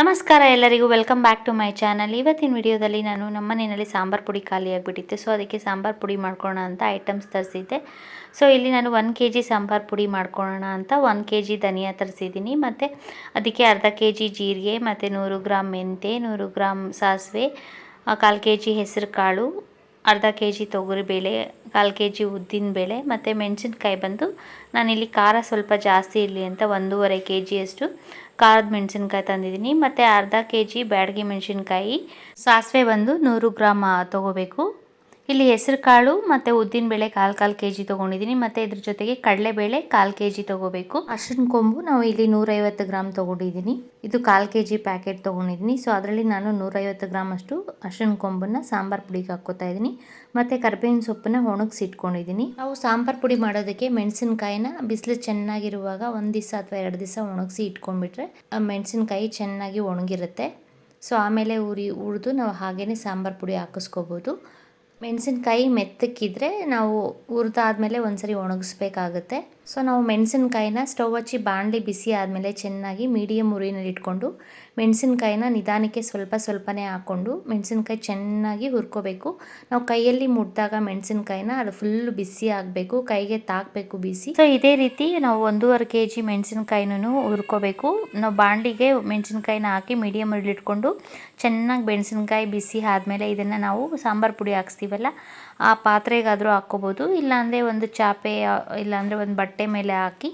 ನಮಸ್ಕಾರ ಎಲ್ಲರಿಗೂ welcome back to my channel ಇವತ್ತಿನ ವಿಡಿಯೋದಲ್ಲಿ ನಾನು ನಮ್ಮ ಮನೆಯಲ್ಲಿ ಸಾಂಬಾರು ಪುಡಿ ಖಾಲಿಯಾಗಿಬಿಟ್ಟಿತ್ತು ಸೊ ಅದಕ್ಕೆ ಸಾಂಬಾರು ಪುಡಿ ಮಾಡ್ಕೊಳ್ಳೋಣ ಅಂತ ಐಟಮ್ಸ್ ತರಿಸಿದ್ದೆ. ಸೊ ಇಲ್ಲಿ ನಾನು ಒನ್ ಕೆ ಜಿ ಸಾಂಬಾರು ಪುಡಿ ಮಾಡ್ಕೊಳ್ಳೋಣ ಅಂತ ಒನ್ ಕೆ ಜಿ ಧನಿಯಾ ತರಿಸಿದ್ದೀನಿ. ಮತ್ತು ಅದಕ್ಕೆ ಅರ್ಧ ಕೆ ಜಿ ಜೀರಿಗೆ, ಮತ್ತು ನೂರು ಗ್ರಾಮ್ ಮೆಂತೆ, ನೂರು ಗ್ರಾಮ್ ಸಾಸಿವೆ ಕಾಲು ಕೆ ಜಿ ಹೆಸರು ಕಾಳು ಅರ್ಧ ಕೆ ಜಿ ತೊಗರಿಬೇಳೆ ಕಾಲು ಕೆ ಜಿ ಉದ್ದಿನಬೇಳೆ ಮತ್ತು ಮೆಣಸಿನ್ಕಾಯಿ ಬಂದು ನಾನಿಲ್ಲಿ ಖಾರ ಸ್ವಲ್ಪ ಜಾಸ್ತಿ ಇರಲಿ ಅಂತ ಒಂದೂವರೆ ಕೆ ಜಿಯಷ್ಟು ಖಾರದ ಮೆಣಸಿನ್ಕಾಯಿ ತಂದಿದ್ದೀನಿ ಮತ್ತು ಅರ್ಧ ಕೆ ಜಿ ಬ್ಯಾಡಗಿ ಮೆಣಸಿನ್ಕಾಯಿ. ಸಾಸಿವೆ ಬಂದು ನೂರು ಗ್ರಾಮ್ ತೊಗೋಬೇಕು. ಇಲ್ಲಿ ಹೆಸರು ಕಾಳು, ಮತ್ತು ಉದ್ದಿನಬೇಳೆ ಕಾಲು ಕಾಲು ಕೆ ಜಿ ತೊಗೊಂಡಿದ್ದೀನಿ. ಮತ್ತು ಇದ್ರ ಜೊತೆಗೆ ಕಡಲೆಬೇಳೆ ಕಾಲು ಕೆ ಜಿ ತೊಗೋಬೇಕು. ಅರ್ಶಿನ ಕೊಂಬು ನಾವು ಇಲ್ಲಿ ನೂರೈವತ್ತು ಗ್ರಾಮ್ ತೊಗೊಂಡಿದ್ದೀನಿ. ಇದು ಕಾಲು ಕೆ ಜಿ ಪ್ಯಾಕೆಟ್ ತೊಗೊಂಡಿದ್ದೀನಿ. ಸೊ, ಅದರಲ್ಲಿ ನಾನು ನೂರೈವತ್ತು ಗ್ರಾಮ್ ಅಷ್ಟು ಅರ್ಶಿನ ಕೊಂಬನ್ನ ಸಾಂಬಾರು ಪುಡಿಗೆ ಹಾಕೋತಾ ಇದ್ದೀನಿ. ಮತ್ತು ಕರ್ಬೇವಿನ ಸೊಪ್ಪನ್ನ ಒಣಗಿಸಿ ಇಟ್ಕೊಂಡಿದ್ದೀನಿ ನಾವು ಸಾಂಬಾರು ಪುಡಿ ಮಾಡೋದಕ್ಕೆ ಮೆಣಸಿನಕಾಯಿನ ಬಿಸಿಲು ಚೆನ್ನಾಗಿರುವಾಗ ಒಂದು ದಿವಸ ಅಥವಾ ಎರಡು ದಿವಸ ಒಣಗಿಸಿ ಇಟ್ಕೊಂಡ್ಬಿಟ್ರೆ ಮೆಣಸಿನಕಾಯಿ ಚೆನ್ನಾಗಿ ಒಣಗಿರುತ್ತೆ. ಸೊ, ಆಮೇಲೆ ಉರಿ ಉಳಿದು ನಾವು ಹಾಗೇ ಸಾಂಬಾರು ಪುಡಿ ಹಾಕಿಸ್ಕೋಬೋದು. ಮೆಣಸಿನ್ಕಾಯಿ ಮೆತ್ತಕ್ಕಿದ್ರೆ ನಾವು ಹುರಿದಾದ್ಮೇಲೆ ಒಂದ್ಸರಿ ಒಣಗಿಸ್ಬೇಕಾಗುತ್ತೆ. ಸೊ ನಾವು ಮೆಣಸಿನ್ಕಾಯಿನ ಸ್ಟವ್ ಹಚ್ಚಿ ಬಾಣಲಿ ಬಿಸಿ ಆದಮೇಲೆ ಚೆನ್ನಾಗಿ ಮೀಡಿಯಮ್ ಉರಿನಲ್ಲಿ ಇಟ್ಕೊಂಡು ಮೆಣಸಿನ್ಕಾಯಿನ ನಿಧಾನಕ್ಕೆ ಸ್ವಲ್ಪ ಸ್ವಲ್ಪನೇ ಹಾಕ್ಕೊಂಡು ಮೆಣಸಿನ್ಕಾಯಿ ಚೆನ್ನಾಗಿ ಹುರ್ಕೋಬೇಕು. ನಾವು ಕೈಯಲ್ಲಿ ಮುಟ್ಟಿದಾಗ ಮೆಣಸಿನ್ಕಾಯಿನ ಅದು ಫುಲ್ ಬಿಸಿ ಆಗಬೇಕು, ಕೈಗೆ ತಾಕಬೇಕು ಬಿಸಿ. ಸೊ ಇದೇ ರೀತಿ ನಾವು ಒಂದೂವರೆ ಕೆ ಜಿ ಮೆಣಸಿನ್ಕಾಯಿನೂ ಹುರ್ಕೋಬೇಕು. ನಾವು ಬಾಣಲಿಗೆ ಮೆಣಸಿನ್ಕಾಯಿನ ಹಾಕಿ ಮೀಡಿಯಮ್ ಇಟ್ಕೊಂಡು ಚೆನ್ನಾಗಿ ಮೆಣಸಿನ್ಕಾಯಿ ಬಿಸಿ ಆದಮೇಲೆ ಇದನ್ನು ನಾವು ಸಾಂಬಾರು ಪುಡಿ ಹಾಕ್ಸ್ತೀವಲ್ಲ ಆ ಪಾತ್ರೆಗಾದರೂ ಹಾಕ್ಕೋಬೋದು. ಇಲ್ಲಾಂದರೆ ಒಂದು ಚಾಪೆ ಇಲ್ಲಾಂದರೆ ಒಂದು ಬಟ್ಟೆ ಮೇಲೆ ಹಾಕಿ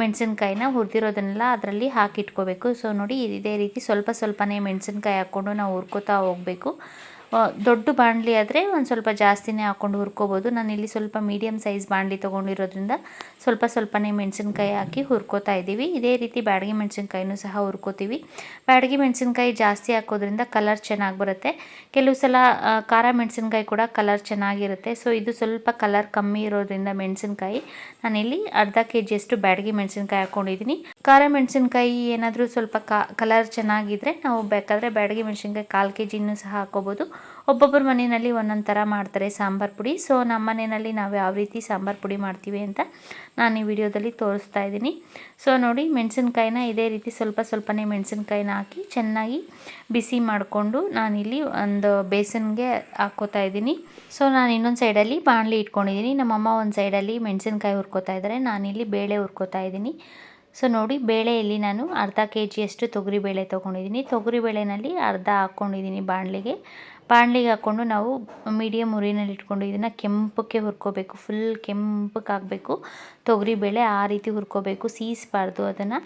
ಮೆಣಸಿನ್ಕಾಯಿನ ಹುರಿದಿರೋದನ್ನೆಲ್ಲ ಅದರಲ್ಲಿ ಹಾಕಿಟ್ಕೋಬೇಕು. ಸೊ ನೋಡಿ, ಇದೇ ರೀತಿ ಸ್ವಲ್ಪ ಸ್ವಲ್ಪನೇ ಮೆಣಸಿನ್ಕಾಯಿ ಹಾಕ್ಕೊಂಡು ನಾವು ಹುರ್ಕೋತಾ ಹೋಗಬೇಕು. ದೊಡ್ಡ ಬಾಣಲಿ ಆದರೆ ಒಂದು ಸ್ವಲ್ಪ ಜಾಸ್ತಿನೇ ಹಾಕ್ಕೊಂಡು ಹುರ್ಕೋಬೋದು. ಇಲ್ಲಿ ಸ್ವಲ್ಪ ಮೀಡಿಯಮ್ ಸೈಜ್ ಬಾಣಲಿ ತೊಗೊಂಡಿರೋದ್ರಿಂದ ಸ್ವಲ್ಪ ಸ್ವಲ್ಪನೇ ಮೆಣಸಿನ್ಕಾಯಿ ಹಾಕಿ ಹುರ್ಕೋತಾ ಇದ್ದೀವಿ ಇದೇ ರೀತಿ ಬ್ಯಾಡಗಿ ಮೆಣಸಿನ್ಕಾಯಿನೂ ಸಹ ಹುರ್ಕೋತೀವಿ. ಬ್ಯಾಡಗಿ ಮೆಣಸಿನ್ಕಾಯಿ ಜಾಸ್ತಿ ಹಾಕೋದ್ರಿಂದ ಕಲರ್ ಚೆನ್ನಾಗಿ ಬರುತ್ತೆ. ಕೆಲವು ಸಲ ಖಾರ ಮೆಣಸಿನ್ಕಾಯಿ ಕೂಡ ಕಲರ್ ಚೆನ್ನಾಗಿರುತ್ತೆ. ಸೊ ಇದು ಸ್ವಲ್ಪ ಕಲರ್ ಕಮ್ಮಿ ಇರೋದ್ರಿಂದ ಮೆಣಸಿನ್ಕಾಯಿ ನಾನಿಲ್ಲಿ ಅರ್ಧ ಕೆ ಜಿಯಷ್ಟು ಬ್ಯಾಡಗಿ ಮೆಣಸಿನ್ಕಾಯಿ ಹಾಕ್ಕೊಂಡಿದ್ದೀನಿ ಖಾರ ಮೆಣಸಿನ್ಕಾಯಿ ಏನಾದರೂ ಸ್ವಲ್ಪ ಕಲರ್ ಚೆನ್ನಾಗಿದ್ದರೆ ನಾವು ಬೇಕಾದರೆ ಬ್ಯಾಡಗಿ ಮೆಣಸಿನ್ಕಾಯಿ ಕಾಲು ಕೆ ಜಿನೂ ಸಹ ಹಾಕೋಬೋದು. ಒಬ್ಬೊಬ್ಬರ ಮನೆಯಲ್ಲಿ ಒಂದೊಂದು ಥರ ಮಾಡ್ತಾರೆ ಸಾಂಬಾರು ಪುಡಿ. ಸೊ ನಮ್ಮ ಮನೆಯಲ್ಲಿ ನಾವು ಯಾವ ರೀತಿ ಸಾಂಬಾರು ಪುಡಿ ಮಾಡ್ತೀವಿ ಅಂತ ನಾನು ಈ ವಿಡಿಯೋದಲ್ಲಿ ತೋರಿಸ್ತಾ ಇದ್ದೀನಿ. ಸೊ ನೋಡಿ ಮೆಣಸಿನ್ಕಾಯಿನ ಇದೇ ರೀತಿ ಸ್ವಲ್ಪ ಸ್ವಲ್ಪನೇ ಮೆಣಸಿನ್ಕಾಯಿನ ಹಾಕಿ ಚೆನ್ನಾಗಿ ಬಿಸಿ ಮಾಡಿಕೊಂಡು ನಾನಿಲ್ಲಿ ಒಂದು ಬೇಸನ್ಗೆ ಹಾಕೋತಾ ಇದ್ದೀನಿ. ಸೊ ನಾನು ಇನ್ನೊಂದು ಸೈಡಲ್ಲಿ ಬಾಣಲಿ ಇಟ್ಕೊಂಡಿದ್ದೀನಿ. ನಮ್ಮಮ್ಮ ಒಂದು ಸೈಡಲ್ಲಿ ಮೆಣಸಿನ್ಕಾಯಿ ಹುರ್ಕೋತಾ ಇದ್ದಾರೆ ನಾನಿಲ್ಲಿ ಬೇಳೆ ಹುರ್ಕೋತಾ ಇದ್ದೀನಿ. ಸೊ ನೋಡಿ ಬೇಳೆಯಲ್ಲಿ ನಾನು ಅರ್ಧ ಕೆ ಜಿಯಷ್ಟು ತೊಗರಿಬೇಳೆ ತೊಗೊಂಡಿದ್ದೀನಿ. ತೊಗರಿಬೇಳೆನಲ್ಲಿ ಅರ್ಧ ಹಾಕ್ಕೊಂಡಿದ್ದೀನಿ ಬಾಣಲೆಗೆ. ಬಾಣಲೆಗೆ ಹಾಕ್ಕೊಂಡು ನಾವು ಮೀಡಿಯಮ್ ಉರಿನಲ್ಲಿ ಇಟ್ಕೊಂಡು ಇದನ್ನು ಕೆಂಪಕ್ಕೆ ಹುರ್ಕೋಬೇಕು. ಫುಲ್ ಕೆಂಪಕ್ಕೆ ತೊಗರಿ ತೊಗರಿಬೇಳೆ ಆ ರೀತಿ ಹುರ್ಕೋಬೇಕು. ಸೀಸಬಾರ್ದು ಅದನ್ನು.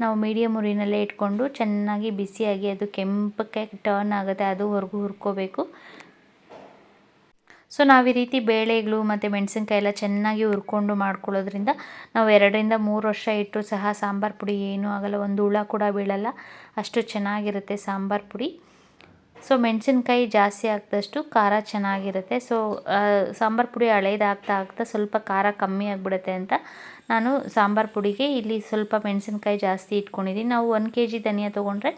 ನಾವು ಮೀಡಿಯಮ್ ಉರಿನಲ್ಲೇ ಇಟ್ಕೊಂಡು ಚೆನ್ನಾಗಿ ಬಿಸಿಯಾಗಿ ಅದು ಕೆಂಪಕ್ಕೆ ಟರ್ನ್ ಆಗುತ್ತೆ ಅದುವರೆಗೂ ಹುರ್ಕೋಬೇಕು. ಸೊ ನಾವು ಈ ರೀತಿ ಬೇಳೆಗಳು ಮತ್ತು ಮೆಣಸಿನ್ಕಾಯಿ ಎಲ್ಲ ಚೆನ್ನಾಗಿ ಹುರ್ಕೊಂಡು ಮಾಡ್ಕೊಳ್ಳೋದ್ರಿಂದ ನಾವು ಎರಡರಿಂದ ಮೂರು ವರ್ಷ ಇಟ್ಟು ಸಹ ಸಾಂಬಾರು ಪುಡಿ ಏನೂ ಆಗಲ್ಲ, ಒಂದು ಹುಳ ಕೂಡ ಬೀಳಲ್ಲ. ಅಷ್ಟು ಚೆನ್ನಾಗಿರುತ್ತೆ ಸಾಂಬಾರು ಪುಡಿ. ಸೊ ಮೆಣಸಿನ್ಕಾಯಿ ಜಾಸ್ತಿ ಹಾಕಿದಷ್ಟು ಖಾರ ಚೆನ್ನಾಗಿರುತ್ತೆ. ಸೊ ಸಾಂಬಾರು ಪುಡಿ ಹಳೇದು ಆಗ್ತಾ ಆಗ್ತಾ ಸ್ವಲ್ಪ ಖಾರ ಕಮ್ಮಿ ಆಗಿಬಿಡುತ್ತೆ ಅಂತ ನಾನು ಸಾಂಬಾರು ಪುಡಿಗೆ ಇಲ್ಲಿ ಸ್ವಲ್ಪ ಮೆಣಸಿನ್ಕಾಯಿ ಜಾಸ್ತಿ ಇಟ್ಕೊಂಡಿದ್ದೀನಿ. ನಾವು ಒಂದು ಕೆ ಜಿ ಧನಿಯಾ ತೊಗೊಂಡ್ರೆ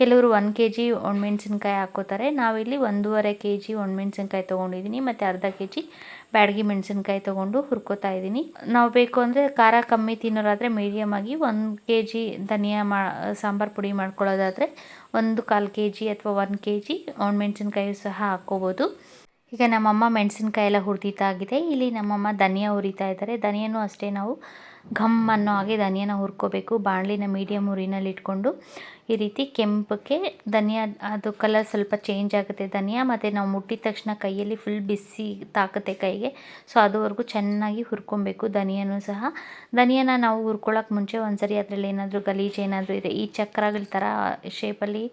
ಕೆಲವರು ಒಂದು ಕೆ ಜಿ ಒಣಮೆಣ್ಸಿನ್ಕಾಯಿ ಹಾಕೋತಾರೆ ನಾವಿಲ್ಲಿ ಒಂದೂವರೆ ಕೆ ಜಿ ಒಣಮೆಣ್ಸಿನ್ಕಾಯಿ ತೊಗೊಂಡಿದ್ದೀನಿ. ಮತ್ತು ಅರ್ಧ ಕೆ ಜಿ ಬ್ಯಾಡಗಿ ಮೆಣಸಿನ್ಕಾಯಿ ತೊಗೊಂಡು ಹುರ್ಕೋತಾ ಇದ್ದೀನಿ. ನಾವು ಬೇಕು ಅಂದರೆ ಖಾರ ಕಮ್ಮಿ ತಿನ್ನೋರಾದರೆ ಮೀಡಿಯಮ್ ಆಗಿ ಒಂದು ಕೆ ಜಿ ಧನಿಯಾ ಮಾ, ಸಾಂಬಾರು ಪುಡಿ ಮಾಡ್ಕೊಳ್ಳೋದಾದರೆ ಒಂದು ಕಾಲು ಕೆ ಜಿ ಅಥವಾ ಒಂದು ಕೆ ಜಿ ಒಣಮೆಣ್ಸಿನ್ಕಾಯಿ ಸಹ ಹಾಕ್ಕೋಬೋದು. ಈಗ ನಮ್ಮಮ್ಮ ಮೆಣಸಿನ್ಕಾಯಿ ಎಲ್ಲ ಹುರಿದಿದ್ದಾಗಿದೆ. ಇಲ್ಲಿ ನಮ್ಮಮ್ಮ ಧನಿಯಾ ಹುರಿತಾ ಇದ್ದಾರೆ. ಧನಿಯಾನು ಅಷ್ಟೇ ನಾವು ಘಮ್ ಅನ್ನೋ ಹಾಗೆ ಧನಿಯಾನ ಹುರ್ಕೋಬೇಕು. ಬಾಣಲಿನ ಮೀಡಿಯಮ್ ಉರಿನಲ್ಲಿ ಇಟ್ಕೊಂಡು ಈ ರೀತಿ ಕೆಂಪಕ್ಕೆ ಧನಿಯಾ, ಅದು ಕಲರ್ ಸ್ವಲ್ಪ ಚೇಂಜ್ ಆಗುತ್ತೆ ಧನಿಯಾ, ಮತ್ತು ನಾವು ಮುಟ್ಟಿದ ತಕ್ಷಣ ಕೈಯಲ್ಲಿ ಫುಲ್ ಬಿಸಿ ತಾಕತ್ತೆ ಕೈಗೆ. ಸೊ ಅದುವರೆಗೂ ಚೆನ್ನಾಗಿ ಹುರ್ಕೊಬೇಕು ಧನಿಯನೂ ಸಹ. ಧನಿಯಾನ ನಾವು ಹುರ್ಕೊಳ್ಳೋಕೆ ಮುಂಚೆ ಒಂದ್ಸರಿ ಅದರಲ್ಲಿ ಏನಾದರೂ ಗಲೀಜು ಏನಾದರೂ ಇದೆ, ಈ ಚಕ್ರಗಳ ಥರ ಶೇಪಲ್ಲಿ